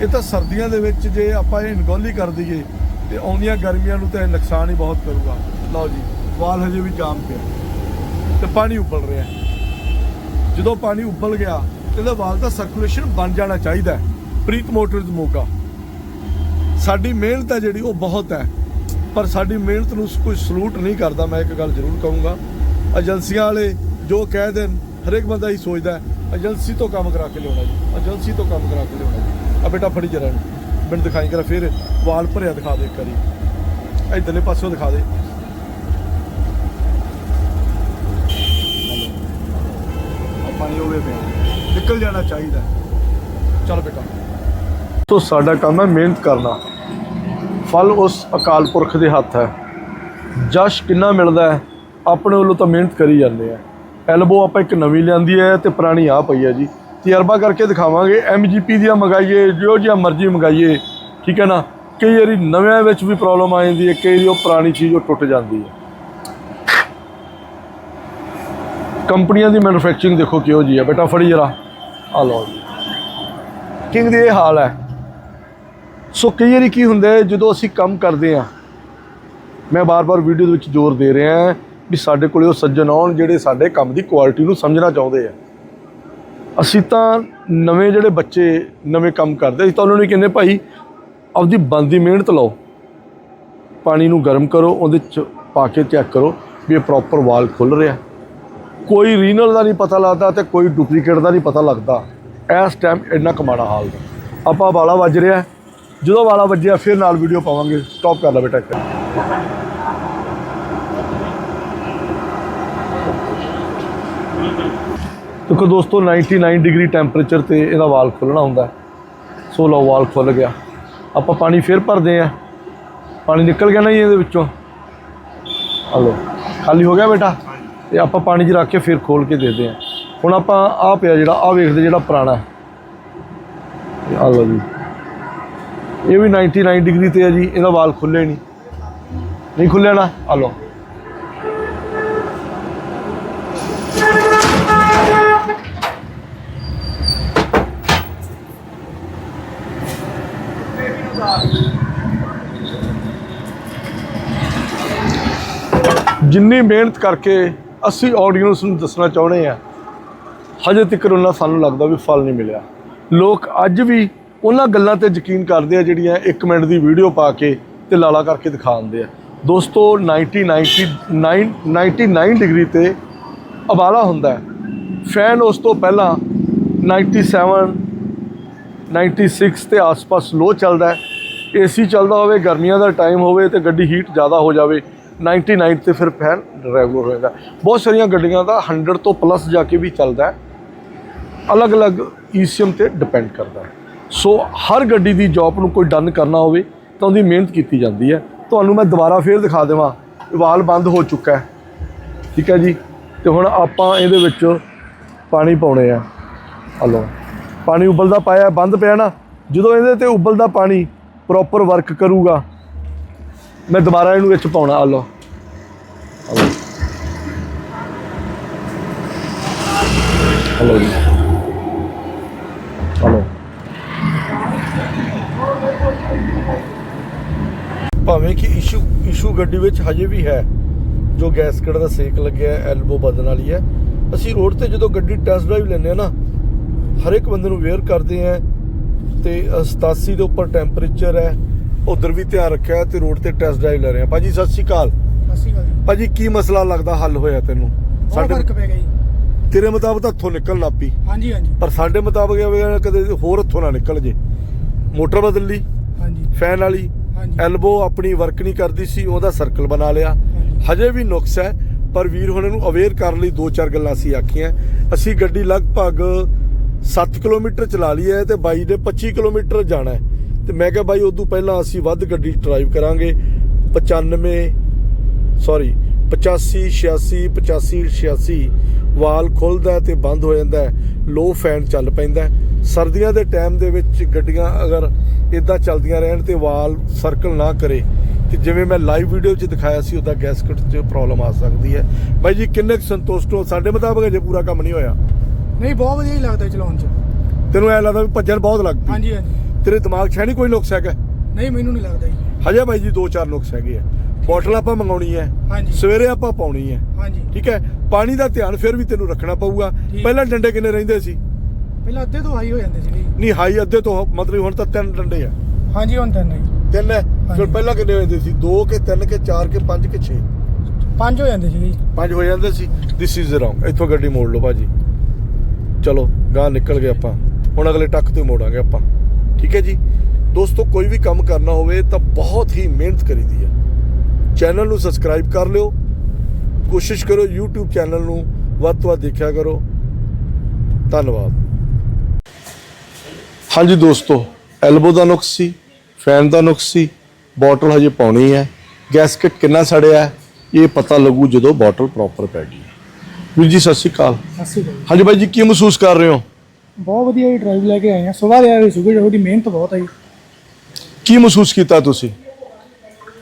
ਇਹ ਤਾਂ ਸਰਦੀਆਂ ਦੇ ਵਿੱਚ ਜੇ ਆਪਾਂ ਇਹ ਅਣਗੌਲੀ ਕਰ ਦਈਏ, ਤੇ ਆਉਂਦੀਆਂ ਗਰਮੀਆਂ ਨੂੰ ਤਾਂ ਇਹ ਨੁਕਸਾਨ ਹੀ ਬਹੁਤ ਕਰੂਗਾ। ਲਓ ਜੀ, ਵਾਲ ਹਜੇ ਵੀ ਜਾਮ ਪਿਆ। ਤੇ ਪਾਣੀ ਉੱਬਲ ਰਿਹਾ ਜਦੋਂ ਪਾਣੀ ਉੱਬਲ ਗਿਆ, ਇਹਦਾ ਵਾਲ ਦਾ ਸਰਕੂਲੇਸ਼ਨ ਬਣ ਜਾਣਾ ਚਾਹੀਦਾ ਪ੍ਰੀਤ ਮੋਟਰਜ਼ ਮੋਗਾ। ਸਾਡੀ ਮਿਹਨਤ ਹੈ ਜਿਹੜੀ, ਉਹ ਬਹੁਤ ਹੈ। ਪਰ ਸਾਡੀ ਮਿਹਨਤ ਨੂੰ ਕੋਈ ਸਲੂਟ ਨਹੀਂ ਕਰਦਾ, ਮੈਂ ਇੱਕ ਗੱਲ ਜ਼ਰੂਰ ਕਹੂੰਗਾ। ਏਜੰਸੀਆਂ ਵਾਲੇ ਜੋ ਕਹਿ ਦੇਣ, ਹਰੇਕ ਬੰਦਾ ਹੀ ਸੋਚਦਾ ਏਜੰਸੀ ਤੋਂ ਕੰਮ ਕਰਾ ਕੇ ਲਿਆਉਣਾ ਜੀ, ਏਜੰਸੀ ਤੋਂ ਕੰਮ ਕਰਾ ਕੇ ਲਿਆਉਣਾ ਜੀ। ਆ ਬੇਟਾ ਫੜੀ ਜਰਾ ਇਹਨੂੰ। ਮੈਨੂੰ ਦਿਖਾਈ ਕਰਾ, ਫਿਰ ਵਾਲ ਭਰਿਆ ਦਿਖਾ ਦੇ ਇੱਕ ਵਾਰੀ। ਇਧਰਲੇ ਪਾਸਿਓਂ ਦਿਖਾ ਦੇ। ਪਾਣੀ ਹੋਵੇ ਪਿਆ। ਨਿਕਲ ਜਾਣਾ ਚਾਹੀਦਾ। ਚਲ ਬੇਟਾ। ਸੋ ਸਾਡਾ ਕੰਮ ਹੈ ਮਿਹਨਤ ਕਰਨਾ। ਫਲ ਉਸ ਅਕਾਲ ਪੁਰਖ ਦੇ ਹੱਥ ਹੈ। ਜਸ਼ ਕਿੰਨਾ ਮਿਲਦਾ ਹੈ, ਆਪਣੇ ਵੱਲੋਂ ਤਾਂ ਮਿਹਨਤ ਕਰੀ ਜਾਂਦੇ ਆ। ਐਲਬੋ ਆਪਾਂ ਇੱਕ ਨਵੀਂ ਲਿਆਂਦੀ ਹੈ ਤੇ ਪੁਰਾਣੀ ਆ ਪਈ ਹੈ ਜੀ। ਤਜਰਬਾ ਕਰਕੇ ਦਿਖਾਵਾਂਗੇ ਐਮਜੀਪੀ ਦੀਆਂ ਮੰਗਾਈਏ ਜੋ ਜਿਹਾ ਮਰਜ਼ੀ ਮੰਗਾਈਏ, ਠੀਕ ਹੈ ਨਾ? ਕਈ ਵਾਰੀ ਨਵਿਆਂ ਵਿੱਚ ਵੀ ਪ੍ਰੋਬਲਮ ਆ ਜਾਂਦੀ ਹੈ, ਕਈ ਵਾਰੀ ਉਹ ਪੁਰਾਣੀ ਚੀਜ਼ ਉਹ ਟੁੱਟ ਜਾਂਦੀ ਹੈ। ਕੰਪਨੀਆਂ ਦੀ ਮੈਨੂਫੈਕਚਰਿੰਗ ਦੇਖੋ ਕਿਹੋ ਜੀ ਹੈ। ਬੇਟਾ ਫੜੀ ਜਰਾ। ਆ ਲਓ ਜੀ। ਕਿੰਗ ਦੀ ਇਹ ਹਾਲ ਹੈ। ਸੋ ਕਈ ਵਾਰੀ ਕੀ ਹੁੰਦਾ ਜਦੋਂ ਅਸੀਂ ਕੰਮ ਕਰਦੇ ਹਾਂ, ਮੈਂ ਬਾਰ-ਬਾਰ ਵੀਡੀਓ ਦੇ ਵਿੱਚ ਜ਼ੋਰ ਦੇ ਰਿਹਾ ਹਾਂ ਵੀ ਸਾਡੇ ਕੋਲੇ ਉਹ ਸੱਜਣ ਆਉਣ ਜਿਹੜੇ ਸਾਡੇ ਕੰਮ ਦੀ ਕੁਆਲਿਟੀ ਨੂੰ ਸਮਝਣਾ ਚਾਹੁੰਦੇ ਆ। ਅਸੀਂ ਤਾਂ ਨਵੇਂ ਜਿਹੜੇ ਬੱਚੇ ਨਵੇਂ ਕੰਮ ਕਰਦੇ ਅਸੀਂ ਤਾਂ ਉਹਨਾਂ ਨੂੰ ਕਹਿੰਦੇ ਭਾਈ, ਆਪਦੀ ਬੰਦੀ ਮਿਹਨਤ ਲਾਓ। ਪਾਣੀ ਨੂੰ ਗਰਮ ਕਰੋ, ਉਹਦੇ ਚ ਪਾ ਕੇ ਚੈੱਕ ਕਰੋ ਵੀ ਇਹ ਪ੍ਰੋਪਰ ਵਾਲ ਖੁੱਲ ਰਿਹਾ। ਕੋਈ ਰੀਨਲ ਦਾ ਨਹੀਂ ਪਤਾ ਲੱਗਦਾ ਤੇ ਕੋਈ ਡੁਪਲੀਕੇਟ ਦਾ ਨਹੀਂ ਪਤਾ ਲੱਗਦਾ। ਇਸ ਟਾਈਮ ਇੰਨਾ ਕਮਾੜਾ ਹਾਲ ਦਾ ਆਪਾਂ ਵਾਲਾ ਵੱਜ ਰਿਹਾ ਜਦੋਂ ਵਾਲਾ ਵੱਜਿਆ, ਫਿਰ ਨਾਲ ਵੀਡੀਓ ਪਾਵਾਂਗੇ। ਸਟਾਪ ਕਰ ਲੈ ਬੇਟਾ ਇੱਕ। ਦੇਖੋ ਦੋਸਤੋ 99 ਡਿਗਰੀ ਟੈਂਪਰੇਚਰ ਤੇ ਇਹਦਾ ਵਾਲ ਖੁੱਲਣਾ ਹੁੰਦਾ। ਹੈ। ਸੋ ਲਓ, ਵਾਲ ਖੁੱਲ ਗਿਆ। ਆਪਾਂ ਪਾਣੀ ਫਿਰ ਭਰਦੇ ਆ ਪਾਣੀ ਨਿਕਲ ਗਿਆ ਨਾ ਜੀ ਇਹਦੇ ਵਿੱਚੋਂ? ਆ ਲਓ, ਖਾਲੀ ਹੋ ਗਿਆ ਬੇਟਾ? ਤੇ ਆਪਾਂ ਪਾਣੀ 'ਚ ਰੱਖ ਕੇ ਫਿਰ ਖੋਲ ਕੇ ਦੇਖਦੇ ਆ ਹੁਣ ਆਪਾਂ ਆ ਪਿਆ ਜਿਹੜਾ ਆ ਵੇਖਦੇ ਜਿਹੜਾ ਪੁਰਾਣਾ ਹੈ। ਆ ਲਓ ਜੀ। ਇਹ ਵੀ 99 ਡਿਗਰੀ ਤੇ ਹੈ ਜੀ, ਇਹਦਾ ਵਾਲ ਖੁੱਲੇ ਨਹੀਂ। ਨਹੀਂ ਖੁੱਲਿਆ ਨਾ, ਆ ਲਓ। ਜਿੰਨੀ ਮਿਹਨਤ ਕਰਕੇ ਅਸੀਂ ਆਡੀਅנס ਨੂੰ ਦੱਸਣਾ ਚਾਹੁੰਦੇ ਆ ਹਜੇ ਤੱਕ ਉਹਨਾਂ ਸਾਨੂੰ ਲੱਗਦਾ ਵੀ ਫਲ ਨਹੀਂ ਮਿਲਿਆ। ਲੋਕ ਅੱਜ ਵੀ ਉਹਨਾਂ ਗੱਲਾਂ ਤੇ ਯਕੀਨ ਕਰਦੇ ਆ ਜਿਹੜੀਆਂ 1 ਮਿੰਟ ਦੀ ਵੀਡੀਓ ਪਾ ਕੇ ਤੇ ਲਾਲਾ ਕਰਕੇ ਦਿਖਾਉਂਦੇ ਆ। ਦੋਸਤੋ 90 99 99 ਡਿਗਰੀ ਤੇ ਉਬਾਲਾ ਹੁੰਦਾ ਹੈ। ਫੈਨ ਉਸ ਤੋਂ ਪਹਿਲਾਂ 97 96 ਤੇ ਆਸ-ਪਾਸ ਲੋ ਚੱਲਦਾ ਹੈ। ਏਸੀ ਚੱਲਦਾ ਹੋਵੇ, ਗਰਮੀਆਂ ਦਾ ਟਾਈਮ ਹੋਵੇ ਤੇ ਗੱਡੀ ਹੀਟ ਜ਼ਿਆਦਾ ਹੋ ਜਾਵੇ 99 ਤੇ ਫਿਰ ਫੈਨ ਰੈਗੂਲਰ ਹੋਏਗਾ ਬਹੁਤ ਸਾਰੀਆਂ ਗੱਡੀਆਂ ਦਾ 100 ਤੋਂ ਪਲੱਸ ਜਾ ਕੇ ਵੀ ਚੱਲਦਾ ਹੈ। ਅਲੱਗ-ਅਲੱਗ ਈਸੀਐਮ ਤੇ ਡਿਪੈਂਡ ਕਰਦਾ ਹੈ। ਸੋ ਹਰ ਗੱਡੀ ਦੀ ਜੌਬ ਨੂੰ ਕੋਈ ਡਨ ਕਰਨਾ ਹੋਵੇ ਤਾਂ ਉਹਦੀ ਮਿਹਨਤ ਕੀਤੀ ਜਾਂਦੀ ਹੈ। ਤੁਹਾਨੂੰ ਮੈਂ ਦੁਬਾਰਾ ਫੇਰ ਦਿਖਾ ਦੇਵਾਂ, ਵਾਲ ਬੰਦ ਹੋ ਚੁੱਕਾ ਹੈ। ਠੀਕ ਹੈ ਜੀ? ਤੇ ਹੁਣ ਆਪਾਂ ਇਹਦੇ ਵਿੱਚ ਪਾਣੀ ਪਾਉਣੇ ਆ। ਹਲੋ ਪਾਣੀ ਉਬਲਦਾ ਪਾਇਆ, ਬੰਦ ਪਿਆ ਨਾ। ਜਦੋਂ ਇਹਦੇ ਤੇ ਉਬਲਦਾ ਪਾਣੀ ਪ੍ਰੋਪਰ ਵਰਕ ਕਰੂਗਾ, ਮੈਂ ਦੁਬਾਰਾ ਇਹਨੂੰ ਵਿੱਚ ਪਾਉਣਾ। ਆ ਲਓ। ਹਲੋ ਹਲੋ ਜੀ ਹਲੋ ਭਾਵੇਂ ਕਿ ਇਸ਼ੂ ਇਸ਼ੂ ਗੱਡੀ ਵਿੱਚ ਹਜੇ ਵੀ ਹੈ ਜੋ ਗੈਸਕਟ ਦਾ ਸੇਕ ਲੱਗਿਆ ਐਲਬੋ ਬਦਲਣ ਵਾਲੀ ਹੈ। ਅਸੀਂ ਰੋਡ ਤੇ ਜਦੋਂ ਗੱਡੀ ਟੈਸਟ ਡਰਾਈਵ ਲੈਂਦੇ ਆ ਨਾ ਹਰ ਇੱਕ ਬੰਦੇ ਨੂੰ ਵੇਅਰ ਕਰਦੇ ਆ ਤੇ 87 ਦੇ ਉੱਪਰ ਟੈਂਪਰੇਚਰ ਹੈ ਉਧਰ ਵੀ ਧਿਆਨ ਰੱਖਿਆ ਤੇ ਰੋਡ ਤੇ ਟੈਸਟ ਡਰਾਈਵ ਲੈ ਰਹੇ ਆ ਭਾਜੀ ਸਤਿ ਸ਼੍ਰੀ ਅਕਾਲ। ਗੱਲ ਜੀ ਭਾਜੀ ਕੀ ਮਸਲਾ ਲੱਗਦਾ ਹੱਲ ਹੋਇਆ ਤੈਨੂੰ? ਬਹੁਤ ਫ਼ਰਕ ਪੈ ਗਿਆ ਜੀ। ਤੇਰੇ ਮੁਤਾਬਕ ਤਾਂ ਹੱਥੋਂ ਨਿਕਲ ਲੱਪੀ ਹਾਂਜੀ ਹਾਂਜੀ। ਪਰ ਸਾਡੇ ਮੁਤਾਬਕ ਕਦੇ ਹੋਰ ਹੱਥੋਂ ਨਾ ਨਿਕਲ ਜੇ। ਮੋਟਰ ਬਦਲ ਲਈ। ਹਾਂਜੀ। ਫੈਨ ਵਾਲੀ। ਐਲਬੋ ਆਪਣੀ ਵਰਕ ਨਹੀਂ ਕਰਦੀ ਸੀ ਉਹਦਾ ਸਰਕਲ ਬਣਾ ਲਿਆ। ਹਾਂਜੀ। ਵੀ ਨੁਕਸ ਹੈ ਪਰ ਵੀਰ ਹੁਣ ਇਹਨੂੰ ਅਵੇਅਰ ਕਰਨ ਲਈ ਦੋ ਚਾਰ ਗੱਲਾਂ ਅਸੀਂ ਆਖੀਆਂ। ਅਸੀਂ ਗੱਡੀ ਲਗਭਗ 7 ਕਿਲੋਮੀਟਰ ਚਲਾ ਲਈ ਹੈ ਤੇ ਬਾਈ ਨੇ 25 ਕਿਲੋਮੀਟਰ ਜਾਣਾ ਹੈ। ਤੇ ਮੈਂ ਕਿਹਾ ਬਾਈ ਉਦੋਂ ਪਹਿਲਾਂ ਅਸੀਂ ਵੱਧ ਗੱਡੀ ਡਰਾਈਵ ਕਰਾਂਗੇ। 95 ਸੌਰੀ 85 86 85 86 ਵਾਲ ਖੁੱਲਦਾ ਤੇ ਬੰਦ ਹੋ ਜਾਂਦਾ ਲੋ ਫੈਨ ਚੱਲ ਪੈਂਦਾ ਸਰਦੀਆਂ ਦੇ ਟਾਈਮ ਦੇ ਵਿੱਚ ਗੱਡੀਆਂ ਅਗਰ ਇਦਾਂ ਚੱਲਦੀਆਂ ਰਹਿਣ ਤੇ ਵਾਲ ਸਰਕਲ ਨਾ ਕਰੇ ਤੇ ਜਿਵੇਂ ਮੈਂ ਲਾਈਵ ਵੀਡੀਓ 'ਚ ਦਿਖਾਇਆ ਸੀ ਉਹਦਾ ਗੈਸਕਟ 'ਚ ਪ੍ਰੋਬਲਮ ਆ ਸਕਦੀ ਹੈ। ਬਾਈ ਜੀ ਕਿੰਨੇ ਕੁ ਸੰਤੁਸ਼ਟ ਹੋ? ਸਾਡੇ ਮੁਤਾਬਕ ਅਜੇ ਪੂਰਾ ਕੰਮ ਨਹੀਂ ਹੋਇਆ। ਨਹੀਂ ਬਹੁਤ ਵਧੀਆ ਹੀ ਲੱਗਦਾ ਚਲਾਉਣ ਚ। ਤੈਨੂੰ ਐ ਲੱਗਦਾ ਵੀ ਭੱਜਣ ਬਹੁਤ ਲੱਗ ਪਈ ਹਾਂਜੀ ਹਾਂਜੀ। ਤੇਰੇ ਦਿਮਾਗ 'ਚ ਹੈ ਨਹੀਂ ਕੋਈ ਨੁਕਸ ਹੈਗਾ? ਨਹੀਂ ਮੈਨੂੰ ਨਹੀਂ ਲੱਗਦਾ ਜੀ। ਹਜੇ ਬਾਈ ਜੀ ਦੋ ਚਾਰ ਨੁਕਸ ਹੈਗੇ ਆ। ਬੋਟਲ ਆਪਾਂ ਮੰਗਾਉਣੀ ਹੈ ਹਾਂਜੀ। ਸਵੇਰੇ ਆਪਾਂ ਪਾਉਣੀ ਹੈ। ਹਾਂਜੀ। ਠੀਕ ਹੈ? ਪਾਣੀ ਦਾ ਧਿਆਨ ਫਿਰ ਵੀ ਤੈਨੂੰ ਰੱਖਣਾ ਪਊਗਾ। ਠੀਕ। ਪਹਿਲਾਂ ਡੰਡੇ ਕਿੰਨੇ ਰਹਿੰਦੇ ਸੀ? ਪਹਿਲਾਂ ਅੱਧੇ ਤੋਂ ਹਾਈ ਹੋ ਜਾਂਦੇ ਸੀ ਜੀ। ਨਹੀਂ ਹਾਈ ਅੱਧੇ ਤੋਂ ਮਤਲਬ ਹੁਣ ਤਾਂ ਤਿੰਨ ਡੰਡੇ ਆ। ਹਾਂਜੀ ਹੁਣ ਤਾਂ ਨਹੀਂ ਤਿੰਨ ਹੈ? ਫਿਰ ਹਾਂਜੀ। ਪਹਿਲਾਂ ਕਿੰਨੇ ਹੁੰਦੇ ਸੀ? 2 ਕੇ 3 ਕੇ 4 ਕੇ 5 ਕੇ 6 ਪੰਜ ਹੋ ਜਾਂਦੇ ਸੀ ਜੀ। ਪੰਜ ਹੋ ਜਾਂਦੇ ਸੀ। ਦਿਸ ਇਜ਼ ਰੋਂਗ ਇੱਥੋਂ ਗੱਡੀ ਮੋੜ ਲਓ ਭਾਜੀ। ਚਲੋ ਗਾਂ ਨਿਕਲ ਗਏ ਆਪਾਂ। ਹੁਣ ਅਗਲੇ ਟੱਕ ਤੇ ਮੋੜਾਂਗੇ ਆਪਾਂ। ਠੀਕ ਹੈ ਜੀ? ਦੋਸਤੋ ਕੋਈ ਵੀ ਕੰਮ ਕਰਨਾ ਹੋਵੇ ਤਾਂ ਬਹੁਤ ਹੀ ਮਿਹਨਤ ਕਰੀਦੀ ਹੈ। ਚੈਨਲ ਨੂੰ ਸਬਸਕ੍ਰਾਈਬ ਕਰ ਲਿਓ। ਕੋਸ਼ਿਸ਼ ਕਰੋ YouTube ਚੈਨਲ ਨੂੰ ਵੱਧ ਤੋਂ ਵੱਧ ਦੇਖਿਆ ਕਰੋ। ਧੰਨਵਾਦ। ਹਾਂਜੀ ਦੋਸਤੋ ਐਲਬੋ ਦਾ ਨੁਕਸ ਸੀ ਫੈਨ ਦਾ ਨੁਕਸ ਸੀ ਬੋਟਲ ਹਜੇ ਪਾਉਣੀ ਹੈ। ਗੈਸਕਟ ਕਿੰਨਾ ਸੜਿਆ ਇਹ ਪਤਾ ਲੱਗੂ ਜਦੋਂ ਬੋਟਲ ਪ੍ਰੋਪਰ ਪੈ ਗਈ ਵੀਰ ਜੀ ਸਤਿ ਸ਼੍ਰੀ ਅਕਾਲ। ਅੱਸੀ ਜੀ ਹਾਂਜੀ ਬਾਈ ਜੀ ਕੀ ਮਹਿਸੂਸ ਕਰ ਰਹੇ ਹੋ? ਬਹੁਤ ਵਧੀਆ ਜੀ ਡਰਾਈਵ ਲੈ ਕੇ ਆਏ ਆ ਸਵੇਰ ਹੋਏ ਸੀਗੇ ਉਹਦੀ ਮਿਹਨਤ ਬਹੁਤ ਜੀ। ਕੀ ਮਹਿਸੂਸ ਕੀਤਾ ਤੁਸੀਂ?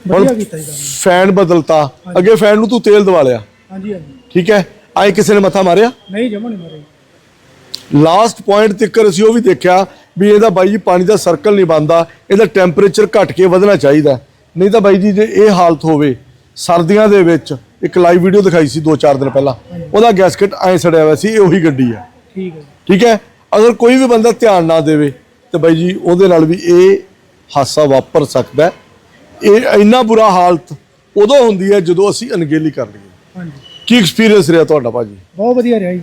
ਵਧੀਆ ਕੀਤਾ ਜੀ ਕੰਮ। ਫੈਨ ਬਦਲਤਾ। ਅੱਗੇ ਫੈਨ ਨੂੰ ਤੂੰ ਤੇਲ ਦਵਾ ਲਿਆ। ਹਾਂਜੀ ਹਾਂਜੀ। ਠੀਕ ਹੈ? ਆਏ ਕਿਸੇ ਨੇ ਮੱਥਾ ਮਾਰਿਆ? ਨਹੀਂ ਜਮਾ ਨਹੀਂ ਮਾਰੇ ਲਾਸਟ ਪੁਆਇੰਟ ਤੱਕ ਅਸੀਂ ਉਹ ਵੀ ਦੇਖਿਆ ਵੀ ਇਹਦਾ ਬਾਈ ਜੀ ਪਾਣੀ ਦਾ ਸਰਕਲ ਨਹੀਂ ਬੰਦਾ ਇਹਦਾ ਟੈਂਪਰੇਚਰ ਘਟ ਕੇ ਵਧਣਾ ਚਾਹੀਦਾ। ਨਹੀਂ ਤਾਂ ਬਾਈ ਜੀ ਜੇ ਇਹ ਹਾਲਤ ਹੋਵੇ ਸਰਦੀਆਂ ਦੇ ਵਿੱਚ ਇੱਕ ਲਾਈਵ ਵੀਡੀਓ ਦਿਖਾਈ ਸੀ 2-4 ਦਿਨ ਪਹਿਲਾਂ ਉਹਦਾ ਗੈਸਕਟ ਐ ਸੜਿਆ ਹੋਇਆ ਸੀ ਇਹ ਉਹੀ ਗੱਡੀ ਹੈ ਠੀਕ ਹੈ ਠੀਕ ਹੈ? ਅਗਰ ਕੋਈ ਵੀ ਬੰਦਾ ਧਿਆਨ ਨਾ ਦੇਵੇ ਤੇ ਬਾਈ ਜੀ ਉਹਦੇ ਨਾਲ ਵੀ ਇਹ ਹਾਸਾ ਵਾਪਰ ਸਕਦਾ ਹੈ। ਇਹ ਇੰਨਾ ਬੁਰਾ ਹਾਲਤ ਉਦੋਂ ਹੁੰਦੀ ਹੈ ਜਦੋਂ ਅਸੀਂ ਅਣਗਹਿਲੀ ਕਰ ਲਈਏ। ਹਾਂਜੀ। ਕੀ ਐਕਸਪੀਰੀਅੰਸ ਰਿਹਾ ਤੁਹਾਡਾ ਭਾਜੀ? ਬਹੁਤ ਵਧੀਆ ਰਿਹਾ ਜੀ।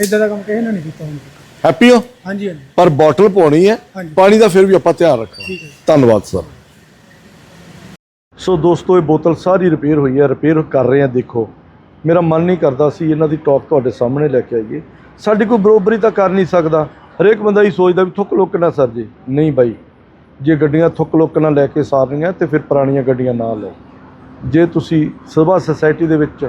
ਇਦਾਂ ਦਾ ਕੰਮ ਕਿਸੇ ਨੇ ਨਹੀਂ ਕੀਤਾ ਹੁਣ ਹੈਪੀ ਹੋ? ਹਾਂਜੀ ਹਾਂਜੀ। ਪਰ ਬੋਟਲ ਪਾਉਣੀ ਹੈ ਹਾਂਜੀ। ਪਾਣੀ ਦਾ ਫਿਰ ਵੀ ਆਪਾਂ ਧਿਆਨ ਰੱਖਣਾ। ਠੀਕ ਹੈ ਧੰਨਵਾਦ ਸਰ ਸੋ ਦੋਸਤੋ ਇਹ ਬੋਤਲ ਸਾਰੀ ਰਿਪੇਅਰ ਹੋਈ ਹੈ ਰਿਪੇਅਰ ਕਰ ਰਹੇ ਆ ਦੇਖੋ। ਮੇਰਾ ਮਨ ਨਹੀਂ ਕਰਦਾ ਸੀ ਇਹਨਾਂ ਦੀ ਟੌਪ ਤੁਹਾਡੇ ਸਾਹਮਣੇ ਲੈ ਕੇ ਆਈਏ। ਸਾਡੀ ਕੋਈ ਬਰੋਬਰੀ ਤਾਂ ਕਰ ਨਹੀਂ ਸਕਦਾ। ਹਰੇਕ ਬੰਦਾ ਹੀ ਸੋਚਦਾ ਵੀ ਥੁੱਕ ਲੁੱਕ ਨਾ ਸਰ ਜੀ। ਨਹੀਂ ਬਾਈ। ਜੇ ਗੱਡੀਆਂ ਥੁੱਕ ਲੁੱਕ ਨਾਲ ਲੈ ਕੇ ਸਾਰਨੀਆਂ ਤੇ ਫਿਰ ਪੁਰਾਣੀਆਂ ਗੱਡੀਆਂ ਨਾ ਲਓ। ਜੇ ਤੁਸੀਂ ਸਭਾ ਸੁਸਾਇਟੀ ਦੇ ਵਿੱਚ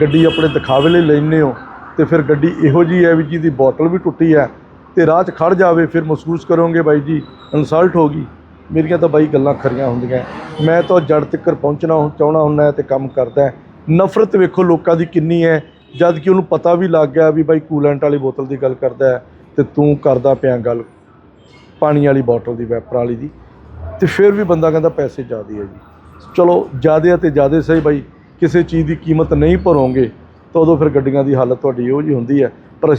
ਗੱਡੀ ਆਪਣੇ ਦਿਖਾਵੇ ਲਈ ਲੈਂਦੇ ਹੋ ਤੇ ਫਿਰ ਗੱਡੀ ਇਹੋ ਜੀ ਹੈ ਵੀ ਜਿਹਦੀ ਬੋਟਲ ਵੀ ਟੁੱਟੀ ਹੈ ਤੇ ਰਾਹ 'ਚ ਖੜ ਜਾਵੇ, ਫਿਰ ਮਹਿਸੂਸ ਕਰੋਗੇ ਬਾਈ ਜੀ ਇਨਸਲਟ ਹੋ ਗਈ। ਮੇਰੀਆਂ ਤਾਂ ਬਾਈ ਗੱਲਾਂ ਖਰੀਆਂ ਹੁੰਦੀਆਂ। ਮੈਂ ਤਾਂ ਜੜ ਤੱਕ ਪਹੁੰਚਣਾ ਹੁੰ- ਚਾਹੁੰਦਾ ਹੁੰਦਾ ਤੇ ਕੰਮ ਕਰਦਾ ਨਫ਼ਰਤ ਵੇਖੋ ਲੋਕਾਂ ਦੀ ਕਿੰਨੀ ਹੈ। ਜਦ ਕਿ ਉਹਨੂੰ ਪਤਾ ਵੀ ਲੱਗ ਗਿਆ ਵੀ ਬਾਈ ਕੂਲੈਂਟ ਵਾਲੀ ਬੋਤਲ ਦੀ ਗੱਲ ਕਰਦਾ ਹੈ ਤੇ ਤੂੰ ਕਰਦਾ ਪਿਆ ਗੱਲ। ਪਾਣੀ ਵਾਲੀ ਬੋਟਲ ਦੀ, ਵੈਪਰ ਵਾਲੀ ਦੀ ਤੇ ਫਿਰ ਵੀ ਬੰਦਾ ਕਹਿੰਦਾ ਪੈਸੇ ਜ਼ਿਆਦੇ ਹੈ ਜੀ। ਚਲੋ ਜ਼ਿਆਦੇ ਅਤੇ ਜ਼ਿਆਦੇ ਸਹੀ ਬਾਈ, ਕਿਸੇ ਚੀਜ਼ ਦੀ ਕੀਮਤ ਨਹੀਂ ਭਰੋਗੇ ਤਾਂ ਉਦੋਂ ਫਿਰ ਗੱਡੀਆਂ ਦੀ ਹਾਲਤ ਤੁਹਾਡੀ ਇਹੋ ਜੀ ਹੁੰਦੀ ਹੈ, ਪਰ